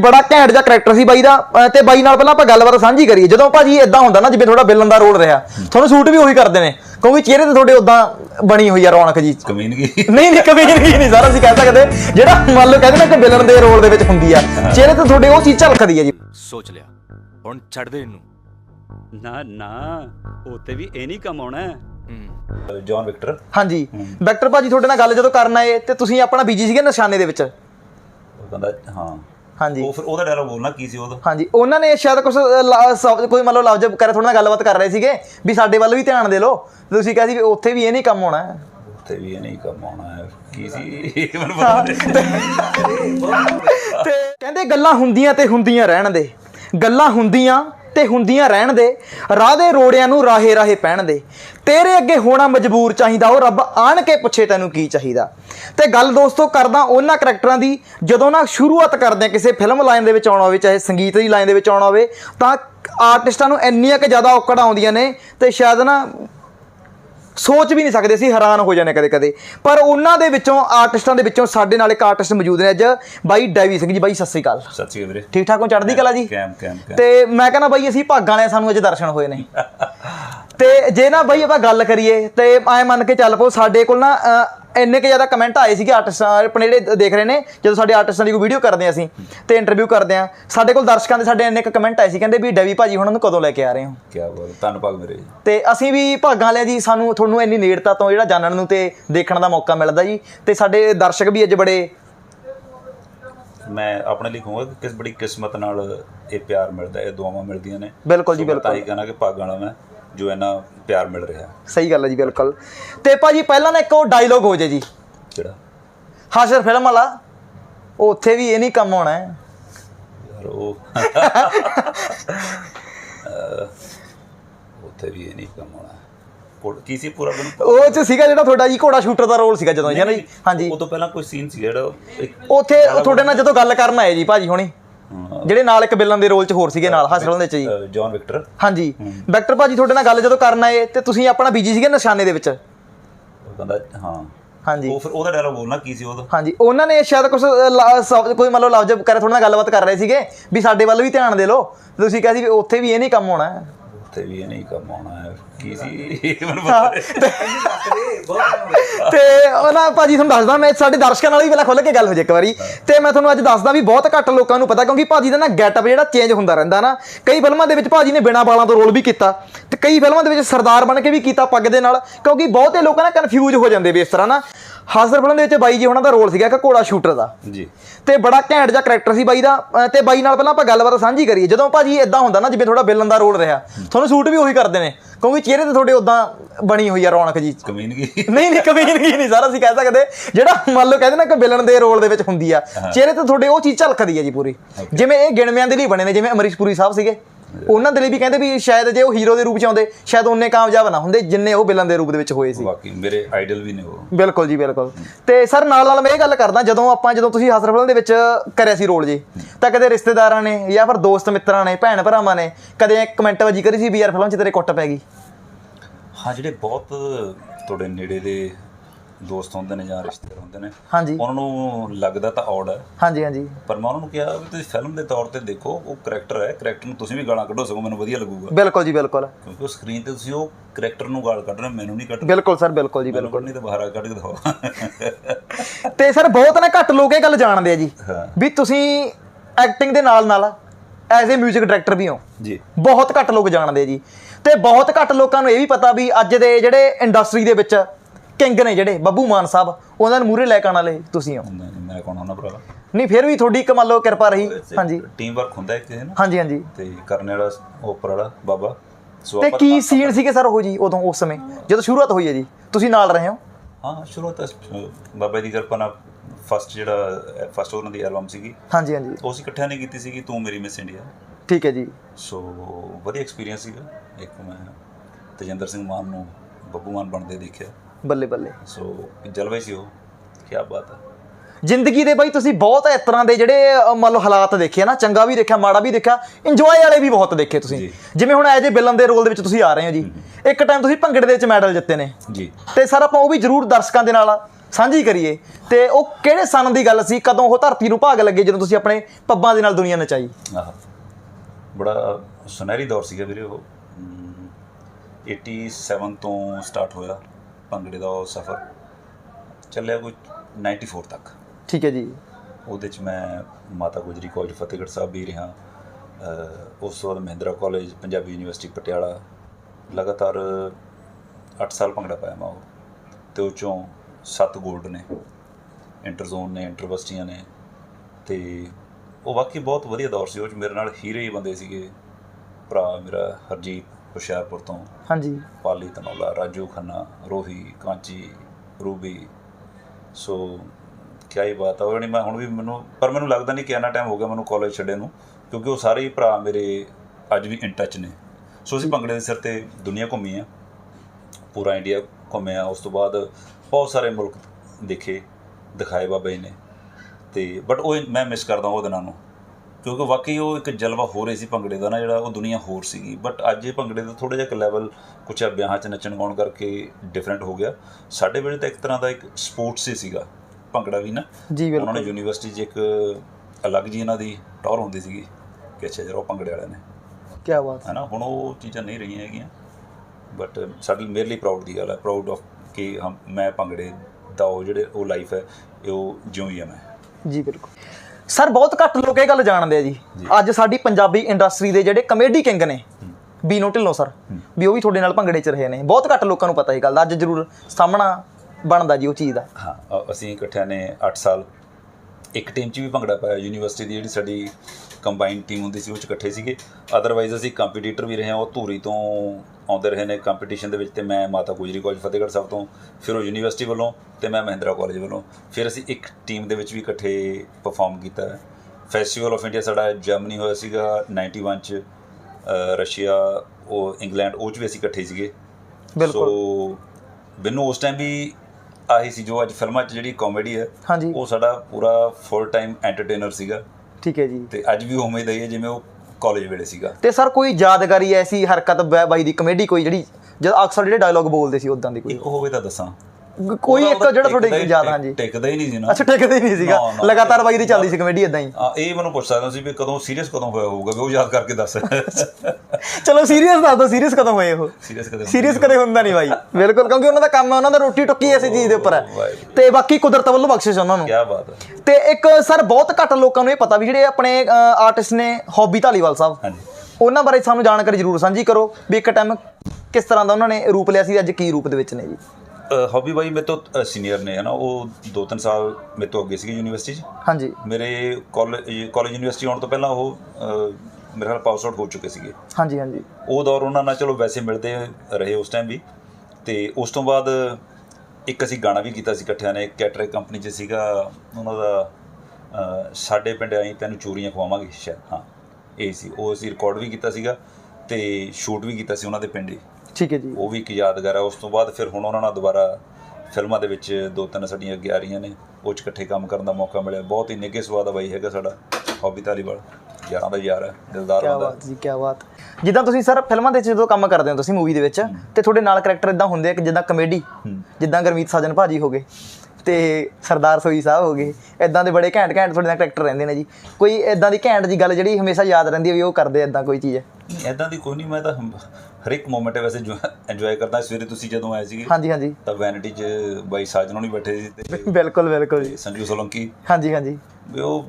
ਬੜਾ ਘੈਂਟ ਜਿਹਾ ਕਰੈਕਟਰ ਸੀ ਬਾਈ ਦਾ ਅਹ ਤੇ ਬਾਈ ਨਾਲ ਪਹਿਲਾਂ ਆਪਾਂ ਗੱਲਬਾਤ ਸਾਂਝੀ ਕਰੀਏ। ਜਦੋਂ ਭਾਜੀ ਇਦਾਂ ਹੁੰਦਾ ਨਾ ਜਿਵੇਂ ਤੁਹਾਡਾ ਵਿਲਨ ਦਾ ਰੋਲ ਰਿਹਾ ਤੁਹਾਨੂੰ ਸੂਟ ਵੀ ਉਹੀ ਕਰਦੇ ਨੇ ਕਿਉਂਕਿ ਚਿਹਰੇ ਤੇ ਤੁਹਾਡੇ ਉਦਾਂ ਬਣੀ ਹੋਈ ਆ ਰੌਣਕ ਜੀ। ਕਮੀਨਗੀ। ਨਹੀਂ ਨਹੀਂ ਕਮੀ ਨਹੀਂ ਨਹੀਂ ਸਾਰਾ ਅਸੀਂ ਕਹਿ ਸਕਦੇ ਜਿਹੜਾ ਮੰਨ ਲਓ ਕਹਿੰਦੇ ਨਾ ਕਿ ਵਿਲਨ ਦੇ ਰੋਲ ਦੇ ਵਿੱਚ ਹੁੰਦੀ ਆ ਚਿਹਰੇ ਤੇ ਤੁਹਾਡੇ ਉਹ ਚੀਜ਼ ਝਲਕਦੀ ਆ ਜੀ। ਸੋਚ ਲਿਆ ਹੁਣ ਛੱਡ ਦੇ ਇਹਨੂੰ। ਨਾ ਨਾ ਉੱਤੇ ਵੀ ਇਹ ਨਹੀਂ। ਹੂੰ। ਜੌਨ ਵਿਕਟਰ ਹਾਂਜੀ। ਵੈਕਟਰ ਭਾਜੀ ਤੁਹਾਡੇ ਨਾਲ ਗੱਲ ਜਦੋਂ ਕਰਨ ਆਏ ਤੇ ਤੁਸੀਂ ਆਪਣਾ ਬੀਜੀ ਸੀਗੇ ਨਿਸ਼ਾਨੇ ਦੇ ਵਿੱਚ? ਉਹ ਕਹਿੰਦਾ ਹਾਂ। ਹਾਂਜੀ। ਉਹ ਫਿਰ ਉਹਦਾ ਡਾਇਲੌਗ ਬੋਲਣਾ ਕੀ ਸੀ ਉਹਦਾ ਹਾਂਜੀ ਉਹਨਾਂ ਨੇ ਸ਼ਾਇਦ ਕੁਝ ਕੋਈ ਮੰਨ ਲਓ ਲਫ਼ਜ਼ ਕਰੇ ਤੁਹਾਡੇ ਨਾਲ ਗੱਲਬਾਤ ਕਰ ਰਹੇ ਸੀਗੇ ਵੀ ਸਾਡੇ ਵੱਲ ਵੀ ਧਿਆਨ ਦੇ ਲਓ। ਤੇ ਤੁਸੀਂ ਕਿਹਾ ਸੀ ਵੀ ਉੱਥੇ ਵੀ ਇਹ ਨਹੀਂ ਕੰਮ ਹੋਣਾ। ਉੱਥੇ ਵੀ ਇਹ ਨਹੀਂ ਕੰਮ ਆਉਣਾ ਹੈ ਕੀ ਸੀ? ਮੈਨੂੰ ਪਤਾ ਨਹੀਂ। ਤੇ ਕਹਿੰਦੇ ਗੱਲਾਂ ਹੁੰਦੀਆਂ ਤੇ ਹੁੰਦੀਆਂ ਰਹਿਣ ਦੇ। ਗੱਲਾਂ ਹੁੰਦੀਆਂ ਤੇ ਹੁੰਦੀਆਂ ਰਹਿਣ ਦੇ, ਰਾਹ ਦੇ ਰੋੜਿਆਂ ਨੂੰ ਰਾਹੇ ਰਾਹੇ ਪਹਿਣ ਦੇ। ਤੇਰੇ ਅੱਗੇ ਹੋਣਾ ਮਜਬੂਰ ਚਾਹੀਦਾ, ਉਹ ਰੱਬ ਆਣ ਕੇ ਪੁੱਛੇ ਤੈਨੂੰ ਕੀ ਚਾਹੀਦਾ। ਤੇ ਗੱਲ ਦੋਸਤੋ, ਕਰਦਾ ਉਹਨਾਂ ਕਰੈਕਟਰਾਂ ਦੀ, ਜਦੋਂ ਨਾ ਸ਼ੁਰੂਆਤ ਕਰਦੇ ਆ ਕਿਸੇ ਫਿਲਮ ਲਾਈਨ ਦੇ ਵਿੱਚ ਆਉਣਾ ਹੋਵੇ, ਚਾਹੇ ਸੰਗੀਤ ਦੀ ਲਾਈਨ ਦੇ ਵਿੱਚ ਆਉਣਾ ਹੋਵੇ, ਤਾਂ ਆਰਟਿਸਟਾਂ ਨੂੰ ਇੰਨੀਆਂ ਕਿ ਜ਼ਿਆਦਾ ਔਕੜਾਂ ਆਉਂਦੀਆਂ ਨੇ, ਤੇ ਸ਼ਾਇਦ ਨਾ ਸੋਚ ਵੀ ਨਹੀਂ ਸਕਦੇ ਸੀ ਹੈਰਾਨ ਹੋ ਜਾਂਦੇ ਕਦੇ ਕਦੇ। ਪਰ ਉਹਨਾਂ ਦੇ ਵਿੱਚੋਂ ਆਰਟਿਸਟਾਂ ਦੇ ਵਿੱਚੋਂ ਸਾਡੇ ਨਾਲ ਇੱਕ ਆਰਟਿਸਟ ਮੌਜੂਦ ਨੇ ਅੱਜ ਬਾਈ ਡੈਵੀ ਸਿੰਘ ਜੀ। ਬਾਈ ਸਤਿ ਸ੍ਰੀ ਅਕਾਲ। ਸੱਚੀ ਵੀਰੇ। ਠੀਕ ਠਾਕ ਹੋ? ਚੜ੍ਹਦੀ ਕਲਾ ਜੀ? ਕੈਮ ਕੈਮ ਤੇ ਮੈਂ ਕਹਿੰਦਾ ਬਾਈ ਅਸੀਂ ਭਾਗਾਂ ਵਾਲੇ ਸਾਨੂੰ ਅੱਜ ਦਰਸ਼ਨ ਹੋਏ ਨੇ। ਤੇ ਜੇ ਨਾ ਬਾਈ ਆਪਾਂ ਗੱਲ ਕਰੀਏ ਤੇ ਐ ਮੰਨ ਕੇ ਚੱਲ ਪਓ ਸਾਡੇ ਕੋਲ ਨਾ ਇੰਨੇ ਕਿ ਜ਼ਿਆਦਾ ਕਮੈਂਟ ਆਏ ਸੀਗੇ ਆਰਟਿਸਟਾਂ ਆਪਣੇ ਜਿਹੜੇ ਦੇਖ ਰਹੇ ਨੇ ਜਦੋਂ ਸਾਡੇ ਆਰਟਿਸਟਾਂ ਦੀ ਕੋਈ ਵੀਡੀਓ ਕਰਦੇ ਹਾਂ ਅਸੀਂ ਤੇ ਇੰਟਰਵਿਊ ਕਰਦੇ ਹਾਂ ਸਾਡੇ ਕੋਲ ਦਰਸ਼ਕਾਂ ਦੇ ਸਾਡੇ ਇੰਨੇ ਕੁ ਕਮੈਂਟ ਆਏ ਸੀ ਕਹਿੰਦੇ ਵੀ ਡੈਵੀ ਭਾਜੀ ਹੁਣ ਉਹਨੂੰ ਕਦੋਂ ਲੈ ਕੇ ਆ ਰਹੇ ਹੋ? ਕੀ ਬਾਤ ਧੰਨਵਾਦ ਮੇਰੇ ਜੀ। ਤੇ ਅਸੀਂ ਵੀ ਭਾਗਾਂ ਵਾਲਿਆਂ ਜੀ ਸਾਨੂੰ ਤੁਹਾਨੂੰ ਇੰਨੀ ਨੇੜਤਾ ਤੋਂ ਜਿਹੜਾ ਜਾਣਨ ਨੂੰ ਤੇ ਦੇਖਣ ਦਾ ਮੌਕਾ ਮਿਲਦਾ ਜੀ ਤੇ ਸਾਡੇ ਦਰਸ਼ਕ ਵੀ ਅੱਜ ਬੜੇ ਮੈਂ ਆਪਣੇ ਲਈ ਕਹੂੰਗਾ ਕਿ ਕਿਸ ਬੜੀ ਕਿਸਮਤ ਨਾਲ ਇਹ ਪਿਆਰ ਮਿਲਦਾ ਇਹ ਦੁਆਵਾਂ ਮਿਲਦੀਆਂ ਨੇ। ਬਿਲਕੁਲ ਜੀ ਬਿਲਕੁਲ ਤਾਂ ਹੀ ਕਹਿਣਾ ਕਿ ਭਾਗਾਂ ਵਾਲਾ ਮੈਂ। ਜੋ ਇਹਨਾਂ ਪਿਆਰ ਮਿਲ ਰਿਹਾ। ਸਹੀ ਗੱਲ ਹੈ ਜੀ ਬਿਲਕੁਲ। ਤੇ ਭਾਜੀ ਪਹਿਲਾਂ ਨਾ ਇੱਕ ਉਹ ਡਾਇਲੋਗ ਹੋ ਜੇ ਜੀ। ਜਿਹੜਾ ਹਾਸ਼ਰ ਫਿਲਮ ਵਾਲਾ। ਉਹ ਉੱਥੇ ਵੀ ਇਹ ਨਹੀਂ ਕੰਮ ਹੈ। ਯਾਰ ਉਹ ਉੱਥੇ ਵੀ ਇਹ ਨਹੀਂ ਕੰਮ ਆਉਣਾ। ਕੀ ਸੀ ਪੂਰਾ ਮੈਨੂੰ ਉਹ ਚ ਸੀਗਾ ਜਿਹੜਾ ਤੁਹਾਡਾ ਜੀ ਘੋੜਾ ਸ਼ੂਟਰ ਦਾ ਰੋਲ ਸੀਗਾ ਜਦੋਂ ਜੀ? ਹਾਂਜੀ। ਉਹ ਤੋਂ ਪਹਿਲਾਂ ਕੋਈ ਸੀਨ ਸੀ ਜਿਹੜਾ ਉੱਥੇ ਤੁਹਾਡੇ ਨਾਲ ਜਦੋਂ ਗੱਲ ਕਰਨ ਆਏ ਜੀ ਭਾਜੀ ਹੁਣੀ। ਜਿਹੜੇ ਨਾਲ ਇੱਕ ਬਿਲਨ ਦੇ ਰੋਲ ਚ ਹੋਰ ਸੀਗੇ ਨਾਲ ਹਾਸ਼ਰ ਫਿਲਮ ਦੇ ਚ ਜੀ। ਜੌਨ ਵਿਕਟਰ ਹਾਂਜੀ। ਵੈਕਟਰ ਭਾਜੀ ਤੁਹਾਡੇ ਨਾਲ ਗੱਲ ਜਦੋਂ ਕਰਨ ਆਏ ਤੇ ਤੁਸੀਂ ਆਪਣਾ ਬੀਜੀ ਸੀਗੇ ਨਿਸ਼ਾਨੇ ਦੇ ਵਿੱਚ? ਕਹਿੰਦਾ ਹਾਂ। ਹਾਂਜੀ। ਉਹ ਫਿਰ ਉਹਦਾ ਡਾਇਲੌਗ ਬੋਲਣਾ ਕੀ ਸੀ ਉਹਦਾ ਹਾਂਜੀ ਉਹਨਾਂ ਨੇ ਸ਼ਾਇਦ ਕੁਝ ਕੋਈ ਮੰਨ ਲਓ ਲਫ਼ਜ਼ ਕਰੇ ਤੁਹਾਡੇ ਨਾਲ ਗੱਲਬਾਤ ਕਰ ਰਹੇ ਸੀਗੇ ਵੀ ਸਾਡੇ ਵੱਲ ਵੀ ਧਿਆਨ ਦੇ ਲਓ। ਤੇ ਤੁਸੀਂ ਕਿਹਾ ਸੀ ਵੀ ਉੱਥੇ ਵੀ ਇਹ ਨਹੀਂ ਕੰਮ ਹੋਣਾ। ਉੱਥੇ ਵੀ ਇਹ ਨਹੀਂ ਕੰਮ ਆਉਣਾ ਹੈ। ਕੀ ਸੀ? ਮੈਨੂੰ ਪਤਾ ਨਹੀਂ। ਤੇ ਉਹਨਾਂ ਭਾਜੀ ਤੁਹਾਨੂੰ ਦੱਸਦਾ ਮੈਂ ਸਾਡੇ ਦਰਸ਼ਕਾਂ ਨਾਲ ਵੀ ਪਹਿਲਾਂ ਖੁੱਲ ਕੇ ਗੱਲ ਹੋ ਜੇ ਇੱਕ ਵਾਰੀ। ਤੇ ਮੈਂ ਤੁਹਾਨੂੰ ਅੱਜ ਦੱਸਦਾ ਵੀ ਬਹੁਤ ਘੱਟ ਲੋਕਾਂ ਨੂੰ ਪਤਾ ਕਿਉਂਕਿ ਭਾਜੀ ਦਾ ਨਾ ਗੈਟਅਪ ਜਿਹੜਾ ਚੇਂਜ ਹੁੰਦਾ ਰਹਿੰਦਾ ਨਾ ਕਈ ਫਿਲਮਾਂ ਦੇ ਵਿੱਚ ਭਾਜੀ ਨੇ ਬਿਨਾਂ ਵਾਲਾਂ ਤੋਂ ਰੋਲ ਵੀ ਕੀਤਾ। ਤੇ ਕਈ ਫਿਲਮਾਂ ਦੇ ਵਿੱਚ ਸਰਦਾਰ ਬਣ ਕੇ ਵੀ ਕੀਤਾ ਪੱਗ ਦੇ ਨਾਲ ਕਿਉਂਕਿ ਬਹੁਤੇ ਲੋਕਾਂ ਨਾ ਕਨਫਿਊਜ਼ ਹੋ ਜਾਂਦੇ ਵੀ ਇਸ ਤਰ੍ਹਾਂ ਨਾ। ਹਾਜ਼ਰ ਫਿਲਮ ਦੇ ਵਿੱਚ ਬਾਈ ਜੀ ਉਹਨਾਂ ਦਾ ਰੋਲ ਸੀਗਾ ਇੱਕ ਘੋੜਾ ਸ਼ੂਟਰ ਦਾ। ਜੀ। ਤੇ ਬੜਾ ਘੈਂਟ ਜਿਹਾ ਕਰੈਕਟਰ ਸੀ ਬਾਈ ਦਾ। ਤੇ ਬਾਈ ਨਾਲ ਪਹਿਲਾਂ ਆਪਾਂ ਗੱਲਬਾਤ ਸਾਂਝੀ ਕਰੀਏ। ਜਦੋਂ ਭਾਜੀ ਇਦਾਂ ਹੁੰਦਾ ਨਾ ਜਿਵੇਂ ਤੁਹਾਡਾ ਵਿਲਨ ਦਾ ਰੋਲ ਰਿਹਾ ਤੁਹਾਨੂੰ ਸੂਟ ਵੀ ਉਹੀ ਕਰਦੇ ਨੇ। ਕਿਉਂਕਿ ਚਿਹਰੇ ਤੇ ਤੁਹਾਡੇ ਉਦਾਂ ਬਣੀ ਹੋਈ ਆ ਰੌਣਕ ਜੀ। ਕਮੀਨਗੀ। ਨਹੀਂ ਨਹੀਂ ਕਮੀਨਗੀ ਨਹੀਂ ਸਾਰਾ ਅਸੀਂ ਕਹਿ ਸਕਦੇ ਜਿਹੜਾ ਮੰਨ ਲਓ ਕਹਿੰਦੇ ਨਾ ਕਿ ਵਿਲਨ ਦੇ ਰੋਲ ਦੇ ਵਿੱਚ ਹੁੰਦੀ ਆ ਚਿਹਰੇ ਤੇ ਤੁਹਾਡੇ ਉਹ ਚੀਜ਼ ਝਲਕਦੀ ਆ ਜੀ ਪੂਰੀ। ਜਿਵੇਂ ਇਹ ਗਿਣਵਿਆਂ ਦੇ ਲਈ ਬਣੇ ਨੇ ਜਿਵੇਂ ਅਮਰੀਸ਼ ਪੁਰੀ ਸਾਹਿਬ ਸੀਗੇ। ਉਹਨਾਂ ਦੇ ਲਈ ਵੀ ਕਹਿੰਦੇ ਵੀ ਸ਼ਾਇਦ ਜੇ ਉਹ ਹੀਰੋ ਦੇ ਰੂਪ ਚ ਆਉਂਦੇ ਸ਼ਾਇਦ ਉਹਨੇ ਕਾਮਯਾਬ ਨਾ ਹੁੰਦੇ ਜਿੰਨੇ ਉਹ ਵਿਲਨ ਦੇ ਰੂਪ ਦੇ ਵਿੱਚ ਹੋਏ ਸੀ। ਵਾਕਈ ਮੇਰੇ ਆਈਡਲ ਵੀ ਨੇ ਉਹ। ਬਿਲਕੁਲ ਜੀ ਬਿਲਕੁਲ। ਤੇ ਸਰ ਨਾਲ ਨਾਲ ਮੈਂ ਇਹ ਗੱਲ ਕਰਦਾ ਜਦੋਂ ਆਪਾਂ ਜਦੋਂ ਤੁਸੀਂ ਹਸਰ ਫਿਲਮ ਦੇ ਵਿੱਚ ਕਰਿਆ ਸੀ ਰੋਲ ਜੀ ਤਾਂ ਕਦੇ ਰਿਸ਼ਤੇਦਾਰਾਂ ਨੇ ਜਾਂ ਫਿਰ ਦੋਸਤ ਮਿੱਤਰਾਂ ਨੇ ਭੈਣ ਭਰਾਵਾਂ ਨੇ ਕਦੇ ਕਮੈਂਟ ਵਜੀ ਕਰੀ ਸੀ ਵੀ ਯਾਰ ਫਿਲਮ 'ਚ ਤੇਰੇ ਕੁੱਟ ਪੈ ਗਈ? ਹਾਂ ਜਿਹੜੇ ਬਹੁਤ ਤੁਹਾਡੇ ਨੇੜੇ ਦੇ ਦੋਸਤ ਹੁੰਦੇ ਨੇ ਜਾਂ ਰਿਸ਼ਤੇਦਾਰ ਹੁੰਦੇ ਨੇ ਹਾਂਜੀ। ਉਹਨਾਂ ਨੂੰ ਲੱਗਦਾ ਤਾਂ ਹੈ। ਹਾਂਜੀ ਹਾਂਜੀ। ਪਰ ਮੈਂ ਉਹਨਾਂ ਨੂੰ ਕਿਹਾ ਵੀ ਤੁਸੀਂ ਫਿਲਮ ਦੇ ਤੌਰ ਤੇ ਦੇਖੋ ਉਹ ਕਰੈਕਟਰ ਹੈ ਕਰੈਕਟਰ ਨੂੰ ਤੁਸੀਂ ਵੀ ਗਾਲਾਂ ਕੱਢੋ ਸਗੋਂ ਮੈਨੂੰ ਵਧੀਆ ਲੱਗੂਗਾ। ਬਿਲਕੁਲ ਜੀ ਬਿਲਕੁਲ। ਕਿਉਂਕਿ ਉਹ ਸਕਰੀਨ ਤੇ ਤੁਸੀਂ ਉਹ ਕਰੈਕਟਰ ਨੂੰ ਗਾਲ ਕੱਢ ਰਹੇ ਮੈਨੂੰ ਨਹੀਂ ਕੱਢ ਬਿਲਕੁਲ ਸਰ ਬਿਲਕੁਲ ਜੀ ਮੈਨੂੰ ਕੱਢਣੀ ਤਾਂ ਬਾਹਰ ਆ ਕੱਢ ਕੇ ਦਿਖਾਓ। ਤੇ ਸਰ ਬਹੁਤ ਨਾ ਘੱਟ ਲੋਕ ਇਹ ਗੱਲ ਜਾਣਦੇ ਆ ਜੀ। ਵੀ ਤੁਸੀਂ ਐਕਟਿੰਗ ਦੇ ਨਾਲ ਨਾਲ ਐਜ਼ ਏ 뮤직 ਡਾਇਰੈਕਟਰ ਵੀ ਹੋ। ਜੀ। ਬਹੁਤ ਘੱਟ ਲੋਕ ਜਾਣਦੇ ਆ ਜੀ। ਤੇ ਬਹੁਤ ਘੱਟ ਲੋਕਾਂ ਨੂੰ ਇਹ ਵੀ ਪਤਾ ਵੀ ਅੱਜ ਦੇ ਜਿਹੜੇ ਇੰਡਸਟਰੀ ਦੇ ਵਿੱਚ ਕਿੰਗ ਨੇ ਜਿਹੜੇ ਬੱਬੂ ਮਾਨ ਸਾਹਿਬ ਉਹਨਾਂ ਨੂੰ ਮੂਰੇ ਲੈ ਕੇ ਵਾਲੇ ਤੁਸੀਂ ਹੋ। ਮੈਂ ਕੌਣ ਹੁੰਦਾ ਭਰਾ ਨਹੀਂ ਫਿਰ ਵੀ ਤੁਹਾਡੀ ਇੱਕ ਮੰਨ ਲਓ ਕਿਰਪਾ ਰਹੀ। ਹਾਂਜੀ। ਟੀਮ ਵਰਕ ਹੁੰਦਾ ਇੱਕ ਹੈ ਨਾ। ਹਾਂਜੀ ਹਾਂਜੀ। ਤੇ ਕਰਨ ਵਾਲਾ ਉੱਪਰ ਵਾਲਾ ਬਾਬਾ ਸੋ ਤੇ ਕੀ ਸੀਨ ਸੀਗੇ ਸਰ ਉਹ ਜੀ ਉਦੋਂ ਉਸ ਸਮੇਂ? ਜਦੋਂ ਸ਼ੁਰੂਆਤ ਹੋਈ ਹੈ ਜੀ ਤੁਸੀਂ ਨਾਲ ਰਹੇ ਹੋ? ਹਾਂ ਸ਼ੁਰੂਆਤ ਬਾਬਾ ਦੀ ਕਿਰਪਾ ਨਾਲ ਫਸਟ ਜਿਹੜਾ ਫਸਟ ਉਹਨਾਂ ਦੀ ਐਲਬਮ ਸੀਗੀ। ਹਾਂਜੀ ਹਾਂਜੀ। ਉਹ ਅਸੀਂ ਇਕੱਠਿਆਂ ਨੇ ਕੀਤੀ ਸੀਗੀ ਤੂੰ ਮੇਰੀ ਮਿਸ ਇੰਡੀਆ ਠੀਕ ਹੈ ਜੀ। ਸੋ ਵਧੀਆ ਐਕਸਪੀਰੀਅੰਸ ਸੀਗਾ। ਇੱਕ ਮੈਂ ਤੇਜਿੰਦਰ ਸਿੰਘ ਮਾਨ ਨੂੰ ਬੱਬੂ ਮਾਨ ਬਣਦੇ ਦੇਖਿਆ। ਬੱਲੇ ਬੱਲੇ। ਸੋ ਜਲਵਾ ਸੀ ਉਹ। ਕੀ ਬਾਤ ਹੈ। ਜ਼ਿੰਦਗੀ ਦੇ ਬਾਈ ਤੁਸੀਂ ਬਹੁਤ ਇਸ ਤਰ੍ਹਾਂ ਦੇ ਜਿਹੜੇ ਮੰਨ ਲਓ ਹਾਲਾਤ ਦੇਖੇ ਨਾ ਚੰਗਾ ਵੀ ਦੇਖਿਆ ਮਾੜਾ ਵੀ ਦੇਖਿਆ ਇੰਜੋਏ ਵਾਲੇ ਵੀ ਬਹੁਤ ਦੇਖੇ ਤੁਸੀਂ। ਜਿਵੇਂ ਹੁਣ ਐਜ ਏ ਵਿਲਨ ਦੇ ਰੋਲ ਦੇ ਵਿੱਚ ਤੁਸੀਂ ਆ ਰਹੇ ਹੋ ਜੀ। ਇੱਕ ਟਾਈਮ ਤੁਸੀਂ ਭੰਗੜੇ ਦੇ ਵਿੱਚ ਮੈਡਲ ਜਿੱਤੇ ਨੇ। ਜੀ। ਤੇ ਸਰ ਆਪਾਂ ਉਹ ਵੀ ਜ਼ਰੂਰ ਦਰਸ਼ਕਾਂ ਦੇ ਨਾਲ ਸਾਂਝੀ ਕਰੀਏ। ਤੇ ਉਹ ਕਿਹੜੇ ਸਨ ਦੀ ਗੱਲ ਸੀ ਕਦੋਂ ਉਹ ਧਰਤੀ ਨੂੰ ਭਾਗ ਲੱਗੇ ਜਦੋਂ ਤੁਸੀਂ ਆਪਣੇ ਪੱਬਾਂ ਦੇ ਨਾਲ ਦੁਨੀਆ ਨਚਾਈ? ਆਹ ਬੜਾ ਸੁਨਹਿਰੀ ਦੌਰ ਸੀਗਾ ਵੀਰੇ ਉਹ। ਅਮ, 87 ਤੋਂ ਸਟਾਰਟ ਹੋਇਆ। ਭੰਗੜੇ ਦਾ ਉਹ ਸਫ਼ਰ ਚੱਲਿਆ ਕੋਈ 94 ਤੱਕ। ਠੀਕ ਹੈ ਜੀ। ਉਹਦੇ ਚ ਮੈਂ ਮਾਤਾ ਗੁਜਰੀ ਕਾਲਜ ਫਤਿਹਗੜ੍ਹ ਸਾਹਿਬ ਵੀ ਰਿਹਾ। ਉਸ ਤੋਂ ਬਾਅਦ ਮਹਿੰਦਰਾ ਕਾਲਜ ਪੰਜਾਬੀ ਯੂਨੀਵਰਸਿਟੀ ਪਟਿਆਲਾ। ਲਗਾਤਾਰ 8 ਸਾਲ ਭੰਗੜਾ ਪਾਇਆ ਮੈਂ ਉਹ। ਤੇ ਉਹ ਚੋਂ 7 골ਡ ਨੇ। ਇੰਟਰ ਜ਼ੋਨ ਨੇ ਇੰਟਰਵਰਸਿਟੀਆਂ ਨੇ। ਤੇ ਉਹ ਵਾਕਈ ਬਹੁਤ ਵਧੀਆ ਦੌਰ ਸੀ। ਉਹ 'ਚ ਮੇਰੇ ਨਾਲ ਹੀਰੇ ਹੀ ਬੰਦੇ ਸੀਗੇ। ਭਰਾ ਮੇਰਾ ਹਰਜੀਤ। ਹੁਸ਼ਿਆਰਪੁਰ ਤੋਂ ਹਾਂਜੀ। ਪਾਲੀ ਤਨੌਲਾ ਰਾਜੂ ਖੰਨਾ ਰੋਹੀ ਕਾਂਚੀ ਰੂਬੀ। ਸੋ ਕਿਆ ਹੀ ਬਾਤ ਆ। ਉਹ ਨਹੀਂ ਮੈਂ ਹੁਣ ਵੀ ਮੈਨੂੰ ਪਰ ਮੈਨੂੰ ਲੱਗਦਾ ਨਹੀਂ ਕਿ ਇੰਨਾ ਟਾਈਮ ਹੋ ਗਿਆ ਮੈਨੂੰ ਕਾਲਜ ਛੱਡੇ ਨੂੰ ਕਿਉਂਕਿ ਉਹ ਸਾਰੇ ਹੀ ਭਰਾ ਮੇਰੇ ਅੱਜ ਵੀ ਇਨ ਟੱਚ ਨੇ। ਸੋ ਅਸੀਂ ਭੰਗੜੇ ਦੇ ਸਿਰ ਤੇ ਦੁਨੀਆ ਘੁੰਮੀ ਆ। ਪੂਰਾ ਇੰਡੀਆ ਘੁੰਮਿਆ। ਉਸ ਤੋਂ ਬਾਅਦ ਬਹੁਤ ਸਾਰੇ ਮੁਲਕ ਦੇਖੇ ਦਿਖਾਏ ਬਾਬਾ ਨੇ। ਤੇ ਬਟ ਉਹ ਮੈਂ ਮਿਸ ਕਰਦਾ ਉਹ ਦਿਨਾਂ ਨੂੰ। ਕਿਉਂਕਿ ਵਾਕਈ ਉਹ ਇੱਕ ਜਲਵਾ ਹੋ ਰਹੀ ਸੀ ਭੰਗੜੇ ਦਾ ਨਾ ਜਿਹੜਾ ਉਹ ਦੁਨੀਆ ਹੋਰ ਸੀਗੀ। ਬਟ ਅੱਜ ਇਹ ਭੰਗੜੇ ਦਾ ਥੋੜਾ ਜਿਹਾ ਇੱਕ ਲੈਵਲ ਕੁਛ ਆ ਵਿਆਹਾਂ 'ਚ ਨੱਚਣ ਗਾਉਣ ਕਰਕੇ ਡਿਫਰੈਂਟ ਹੋ ਗਿਆ। ਸਾਡੇ ਵੇਲੇ ਤਾਂ ਇੱਕ ਤਰ੍ਹਾਂ ਦਾ ਇੱਕ ਸਪੋਰਟਸ ਹੀ ਸੀਗਾ ਭੰਗੜਾ ਵੀ ਨਾ। ਜੀ ਉਹਨਾਂ ਨੇ ਯੂਨੀਵਰਸਿਟੀ 'ਚ ਇੱਕ ਅਲੱਗ ਜੀ ਇਹਨਾਂ ਦੀ ਟੌਰ ਹੁੰਦੀ ਸੀਗੀ ਕਿ ਅੱਛਾ ਜਰਾ ਉਹ ਭੰਗੜੇ ਵਾਲਿਆਂ ਨੇ। ਕੀ ਬਾਤ। ਹੈ ਨਾ ਹੁਣ ਉਹ ਚੀਜ਼ਾਂ ਨਹੀਂ ਰਹੀਆਂ ਹੈਗੀਆਂ। ਬਟ ਸਾਡੇ ਮੇਰੇ ਲਈ ਪ੍ਰਾਊਡ ਦੀ ਗੱਲ ਹੈ ਪ੍ਰਾਊਡ ਆਫ ਕਿ ਮੈਂ ਭੰਗੜੇ ਦਾ ਉਹ ਜਿਹੜੇ ਉਹ ਲਾਈਫ ਹੈ ਉਹ ਜਿਉਂ ਹੀ ਆ ਮੈਂ। ਜੀ ਬਿਲਕੁਲ। ਸਰ ਬਹੁਤ ਘੱਟ ਲੋਕ ਇਹ ਗੱਲ ਜਾਣਦੇ ਆ ਜੀ। ਅੱਜ ਸਾਡੀ ਪੰਜਾਬੀ ਇੰਡਸਟਰੀ ਦੇ ਜਿਹੜੇ ਕਮੇਡੀ ਕਿੰਗ ਨੇ ਬੀਨੋ ਢਿੱਲੋਂ ਸਰ ਵੀ ਉਹ ਵੀ ਤੁਹਾਡੇ ਨਾਲ ਭੰਗੜੇ 'ਚ ਰਹੇ ਨੇ। ਬਹੁਤ ਘੱਟ ਲੋਕਾਂ ਨੂੰ ਪਤਾ ਇਹ ਗੱਲ ਦਾ। ਅੱਜ ਜ਼ਰੂਰ ਸਾਹਮਣਾ ਬਣਦਾ ਜੀ ਉਹ ਚੀਜ਼ ਦਾ। ਹਾਂ ਅ- ਅਸੀਂ ਇਕੱਠਿਆਂ ਨੇ 8 ਸਾਲ ਇੱਕ ਟੀਮ 'ਚ ਵੀ ਭੰਗੜਾ ਪਾਇਆ ਯੂਨੀਵਰਸਿਟੀ ਦੀ ਜਿਹੜੀ ਸਾਡੀ ਕੰਬਾਈਨਡ ਟੀਮ ਹੁੰਦੀ ਸੀ ਉਹ 'ਚ ਇਕੱਠੇ ਸੀਗੇ। ਅਦਰਵਾਈਜ਼ ਅਸੀਂ ਕੰਪੀਟੀਟਰ ਵੀ ਰਹੇ ਹਾਂ ਉਹ ਧੂਰੀ ਤੋਂ ਆਉਂਦੇ ਰਹੇ ਨੇ ਕੰਪੀਟੀਸ਼ਨ ਦੇ ਵਿੱਚ ਤੇ ਮੈਂ ਮਾਤਾ ਗੁਜਰੀ ਕਾਲਜ ਫਤਿਹਗੜ੍ਹ ਸਾਹਿਬ ਤੋਂ ਫਿਰ ਉਹ ਯੂਨੀਵਰਸਿਟੀ ਵੱਲੋਂ ਤੇ ਮੈਂ ਮਹਿੰਦਰਾ ਕਾਲਜ ਵੱਲੋਂ। ਫਿਰ ਅਸੀਂ ਇੱਕ ਟੀਮ ਦੇ ਵਿੱਚ ਵੀ ਇਕੱਠੇ ਪਰਫਾਰਮ ਕੀਤਾ। ਹੈ ਫੈਸਟੀਵਲ ਆਫ ਇੰਡੀਆ ਸਾਡਾ ਜਰਮਨੀ ਹੋਇਆ ਸੀਗਾ 91 ਚ ਰਸ਼ੀਆ ਉਹ ਇੰਗਲੈਂਡ ਉਹ 'ਚ ਵੀ ਅਸੀਂ ਇਕੱਠੇ ਸੀਗੇ। ਬਿਲਕੁਲ। ਸੋ ਮੈਨੂੰ ਉਸ ਟਾਈਮ ਵੀ ਆਹੀ ਸੀ ਜੋ ਅੱਜ ਫਿਲਮਾਂ 'ਚ ਜਿਹੜੀ ਕਾਮੇਡੀ ਹੈ ਉਹ ਸਾਡਾ ਪੂਰਾ ਫੁੱਲ ਟਾਈਮ ਐਂਟਰਟੇਨਰ ਸੀਗਾ। ਠੀਕ ਹੈ ਜੀ। ਤੇ ਅੱਜ ਵੀ ਉਵੇਂ ਦਾ ਹੀ ਹੈ ਜਿਵੇਂ ਉਹ ਕਾਲਜ ਵੇਲੇ ਸੀਗਾ। ਤੇ ਸਰ ਕੋਈ ਯਾਦਗਾਰੀ ਐਸੀ ਹਰਕਤ ਬਾਈ ਦੀ ਕਮੇਡੀ ਕੋਈ ਜਿਹੜੀ ਜਦ ਅਕਸਰ ਜਿਹੜੇ ਡਾਇਲੌਗ ਬੋਲਦੇ ਸੀ ਉਦਾਂ ਦੀ ਕੋਈ? ਇੱਕ ਹੋਵੇ ਤਾਂ ਦੱਸਾਂ। ਕੋਈ ਇੱਕ ਜਿਹੜਾ ਤੁਹਾਡੇ ਯਾਦ ਹਾਂਜੀ। ਟਿਕਦਾ ਹੀ ਨਹੀਂ ਸੀ ਨਾ। ਅੱਛਾ ਟਿਕਦਾ ਹੀ ਨਹੀਂ ਸੀਗਾ। ਲਗਾਤਾਰ ਬਾਈ ਦੀ ਚੱਲਦੀ ਸੀ ਕਮੇਡੀ ਇਦਾਂ ਹੀ। ਇਹ ਮੈਨੂੰ ਪੁੱਛ ਸਕਦਾ ਸੀ ਵੀ ਕਦੋਂ ਸੀਰੀਅਸ ਕਦੋਂ ਹੋਇਆ ਹੋਊਗਾ ਵੀ ਉਹ ਯਾਦ ਕਰਕੇ ਦੱਸ। ਚਲੋ ਸੀਰੀਅਸ ਦੱਸ ਦੋ ਸੀਰੀਅਸ ਕਦੋਂ ਹੋਏ ਉਹ? ਸੀਰੀਅਸ ਕਦੇ ਸੀਰੀਅਸ ਕਦੇ ਹੁੰਦਾ ਨਹੀਂ ਬਾਈ। ਬਿਲਕੁਲ ਕਿਉਂਕਿ ਉਹਨਾਂ ਦਾ ਕੰਮ ਹੈ ਉਹਨਾਂ ਦਾ ਰੋਟੀ ਟੁੱਕੀ ਐਸੀ ਚੀਜ਼ ਦੇ ਉੱਪਰ ਹੈ। ਤੇ ਬਾਕੀ ਕੁਦਰਤ ਵੱਲੋਂ ਬਖਸ਼ਿਸ਼ ਉਹਨਾਂ ਨੂੰ। ਕੀ ਬਾਤ ਹੈ। ਤੇ ਇੱਕ ਸਰ ਬਹੁਤ ਘੱਟ ਲੋਕਾਂ ਨੂੰ ਇਹ ਪਤਾ ਵੀ ਜਿਹੜੇ ਆਪਣੇ ਆਰਟਿਸਟ ਨੇ ਹੌਬੀ ਧਾਲੀਵਾਲ ਸਾਹਿਬ। ਹਾਂਜੀ। ਉਹਨਾਂ ਬਾਰੇ ਸਾਨੂੰ ਜਾਣਕਾਰੀ ਜ਼ਰੂਰ ਸਾਂਝੀ ਕਰੋ ਵੀ ਇੱਕ ਟਾਈਮ ਕਿਸ ਤਰ੍ਹਾਂ ਦਾ ਉਹਨਾਂ ਨੇ ਰੂਪ ਲਿਆ ਸੀ ਅੱਜ ਕੀ ਰੂਪ ਦੇ ਵਿੱਚ ਨੇ ਜੀ। ਹੌਬੀ ਬਾਈ ਮੇਰੇ ਤੋਂ ਸੀਨੀਅਰ ਨੇ ਹਨਾ ਉਹ 2-3 ਸਾਲ ਮੇਰੇ ਤੋਂ ਅੱਗੇ ਸੀਗੇ ਯੂਨੀਵਰਸਿਟੀ 'ਚ। ਹਾਂਜੀ। ਮੇਰੇ ਕਾਲਜ ਕਾਲਜ ਯੂਨੀਵਰਸਿਟੀ ਆਉਣ ਤੋਂ ਪਹਿਲਾਂ ਉਹ ਮੇਰੇ ਖਿਆਲ ਪਾਸ ਆਊਟ ਹੋ ਚੁੱਕੇ ਸੀਗੇ। ਹਾਂਜੀ ਹਾਂਜੀ। ਉਹ ਦੌਰ ਉਹਨਾਂ ਨਾਲ ਚਲੋ ਵੈਸੇ ਮਿਲਦੇ ਰਹੇ ਉਸ ਟਾਈਮ ਵੀ। ਤੇ ਉਸ ਤੋਂ ਬਾਅਦ ਇੱਕ ਅਸੀਂ ਗਾਣਾ ਵੀ ਕੀਤਾ ਸੀ ਇਕੱਠਿਆਂ ਨੇ ਕੈਟਰਿੰਗ ਕੰਪਨੀ 'ਚ ਸੀਗਾ। ਉਹਨਾਂ ਦਾ ਸਾਡੇ ਪਿੰਡ ਆਈ ਤੈਨੂੰ ਚੂਰੀਆਂ ਖਵਾਵਾਂਗੇ ਸ਼ਾਇਦ ਹਾਂ। ਇਹ ਸੀ ਉਹ ਅਸੀਂ ਰਿਕਾਰਡ ਵੀ ਕੀਤਾ ਸੀਗਾ ਤੇ ਸ਼ੂਟ ਵੀ ਕੀਤਾ ਸੀ ਉਹਨਾਂ ਦੇ ਪਿੰਡ ਠੀਕ ਹੈ ਜੀ। ਉਹ ਵੀ ਇੱਕ ਯਾਦਗਾਰ ਹੈ ਉਸ ਤੋਂ ਬਾਅਦ ਫਿਰ ਹੁਣ ਉਹਨਾਂ ਨਾਲ ਦੁਬਾਰਾ ਫਿਲਮਾਂ ਦੇ ਵਿੱਚ ਦੋ ਤਿੰਨ ਸਾਡੀਆਂ ਅੱਗੇ ਆ ਰਹੀਆਂ ਨੇ। ਉਹ 'ਚ ਇਕੱਠੇ ਕੰਮ ਕਰਨ ਦਾ ਮੌਕਾ ਮਿਲਿਆ। ਬਹੁਤ ਹੀ ਨਿੱਘੇ ਸਵਾਦ ਦਾ ਬਾਈ ਹੈਗਾ ਸਾਡਾ ਹੌਬੀ ਧਾਲੀਵਾਲ ਯਾਰਾਂ ਦਾ ਯਾਰ ਹੈ ਦਿਲਦਾਰ ਕੀ ਬੰਦਾ। ਬਾਤ ਜੀ ਕੀ ਬਾਤ। ਜਿੱਦਾਂ ਤੁਸੀਂ ਸਰ ਫਿਲਮਾਂ ਦੇ ਵਿੱਚ ਜਦੋਂ ਕੰਮ ਕਰਦੇ ਹੋ ਤੁਸੀਂ ਮੂਵੀ ਦੇ ਵਿੱਚ ਤੇ ਤੁਹਾਡੇ ਨਾਲ ਕਰੈਕਟਰ ਇਦਾਂ ਹੁੰਦੇ ਆ ਕਿ ਜਿੱਦਾਂ ਕਮੇਡੀ ਜਿੱਦਾਂ ਗਰਮੀਤ ਸਾਜਨ ਭਾਜੀ ਹੋ ਗਏ ਤੇ ਸਰਦਾਰ ਸੋਈ ਸਾਹਿਬ ਹੋ ਗਏ ਇਦਾਂ ਦੇ ਬੜੇ ਘੈਂਟ ਘੈਂਟ ਤੁਹਾਡੇ ਨਾਲ ਕਰੈਕਟਰ ਰਹਿੰਦੇ ਨੇ ਜੀ। ਕੋਈ ਇਦਾਂ ਦੀ ਘੈਂਟ ਜੀ ਗੱਲ ਜਿਹੜੀ ਹਮੇਸ਼ਾ ਯਾਦ ਰਹਿੰਦੀ ਹੈ ਵੀ ਉਹ ਕਰਦੇ ਇਦਾਂ ਕੋਈ ਚੀਜ਼? ਹੈ ਐਦਾਂ ਦੀ ਕੋਈ ਨਹੀਂ ਮੈਂ ਤਾਂ ਹਰ ਇੱਕ ਮੂਮੈਂਟ ਵੈਸੇ ਇੰਜੋਏ ਕਰਦਾ ਸਵੇਰੇ ਤੁਸੀਂ ਜਦੋਂ ਆਏ ਸੀਗੇ ਹਾਂਜੀ ਹਾਂਜੀ। ਤਾਂ ਵੈਨਿਟੀ 'ਚ ਬਾਈ ਸਾਜਨੋਂ ਨਹੀਂ ਬੈਠੇ ਸੀ ਤੇ ਬਿਲਕੁਲ ਬਿਲਕੁਲ ਜੀ। ਸੰਜੂ ਸੋਲੰਕੀ। ਹਾਂਜੀ ਹਾਂਜੀ। ਵੀ ਉਹ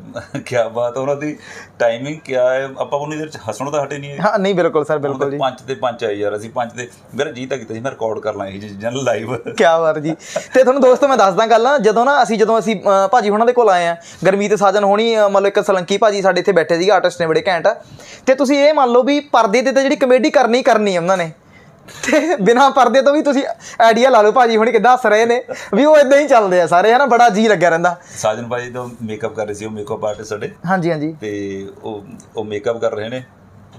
ਕੀ ਬਾਤ ਆ, ਉਹਨਾਂ ਦੀ ਟਾਈਮਿੰਗ ਕਿਆ ਹੈ? ਆਪਾਂ ਉਹਨੀ ਦੇਰ ਚ ਹੱਸਣੋਂ ਤਾਂ ਹਟੇ ਨਹੀਂ ਹੈ ਨਹੀਂ ਬਿਲਕੁਲ ਸਰ ਬਿਲਕੁਲ ਜੀ। ਪੰਜ ਤੇ ਪੰਜ ਆਏ ਯਾਰ ਅਸੀਂ ਪੰਜ ਤੇ ਮੇਰਾ ਜੀ ਤਾਂ ਕੀਤਾ ਸੀ ਮੈਂ ਰਿਕਾਰਡ ਕਰ ਲਾਂ ਇਹ ਚੀਜ਼ਾਂ ਲਾਈਵ ਕਿਆ ਬਾਤ ਜੀ। ਤੇ ਤੁਹਾਨੂੰ ਦੋਸਤੋ ਮੈਂ ਦੱਸਦਾ ਗੱਲ ਨਾ ਜਦੋਂ ਨਾ ਅਸੀਂ ਜਦੋਂ ਅਸੀਂ ਭਾਜੀ ਹੁਣਾਂ ਦੇ ਕੋਲ ਆਏ ਆ ਗਰਮੀਤ ਸਾਜਨ ਹੋਣੀ ਲਓ ਇੱਕ ਸਲੰਕੀ ਭਾਜੀ ਸਾਡੇ ਇੱਥੇ ਬੈਠੇ ਸੀਗੇ ਆਰਟਿਸਟ ਨੇ ਬੜੇ ਘੈਂਟ। ਤੇ ਤੁਸੀਂ ਇਹ ਮੰਨ ਲਓ ਵੀ ਪਰਦੇ ਤੇ ਤਾਂ ਜਿਹੜੀ ਕਮੇਡੀ ਕਰਨੀ ਕਰਨੀ ਹੈ ਉਹਨਾਂ ਨੇ। ਤੇ ਬਿਨਾ ਪਰਦੇ ਤੋਂ ਵੀ ਤੁਸੀਂ ਆਈਡੀਆ ਲਾ ਲਓ ਭਾਜੀ ਹੁਣੀ ਕਿੱਦਾਂ ਹੱਸ ਰਹੇ ਨੇ। ਵੀ ਉਹ ਇਦਾਂ ਹੀ ਚੱਲਦੇ ਆ ਸਾਰੇ ਹਨਾ? ਬੜਾ ਜੀ ਲੱਗਿਆ ਰਹਿੰਦਾ। ਸਾਜਨ ਭਾਈ ਤੋਂ ਮੇਕਅਪ ਕਰ ਰਹੇ ਸੀ ਉਹ ਮੇਕਅਪ ਆਰਟਿਸਟ ਸਾਡੇ। ਹਾਂਜੀ ਹਾਂਜੀ। ਤੇ ਉਹ ਉਹ ਮੇਕਅਪ ਕਰ ਰਹੇ ਨੇ।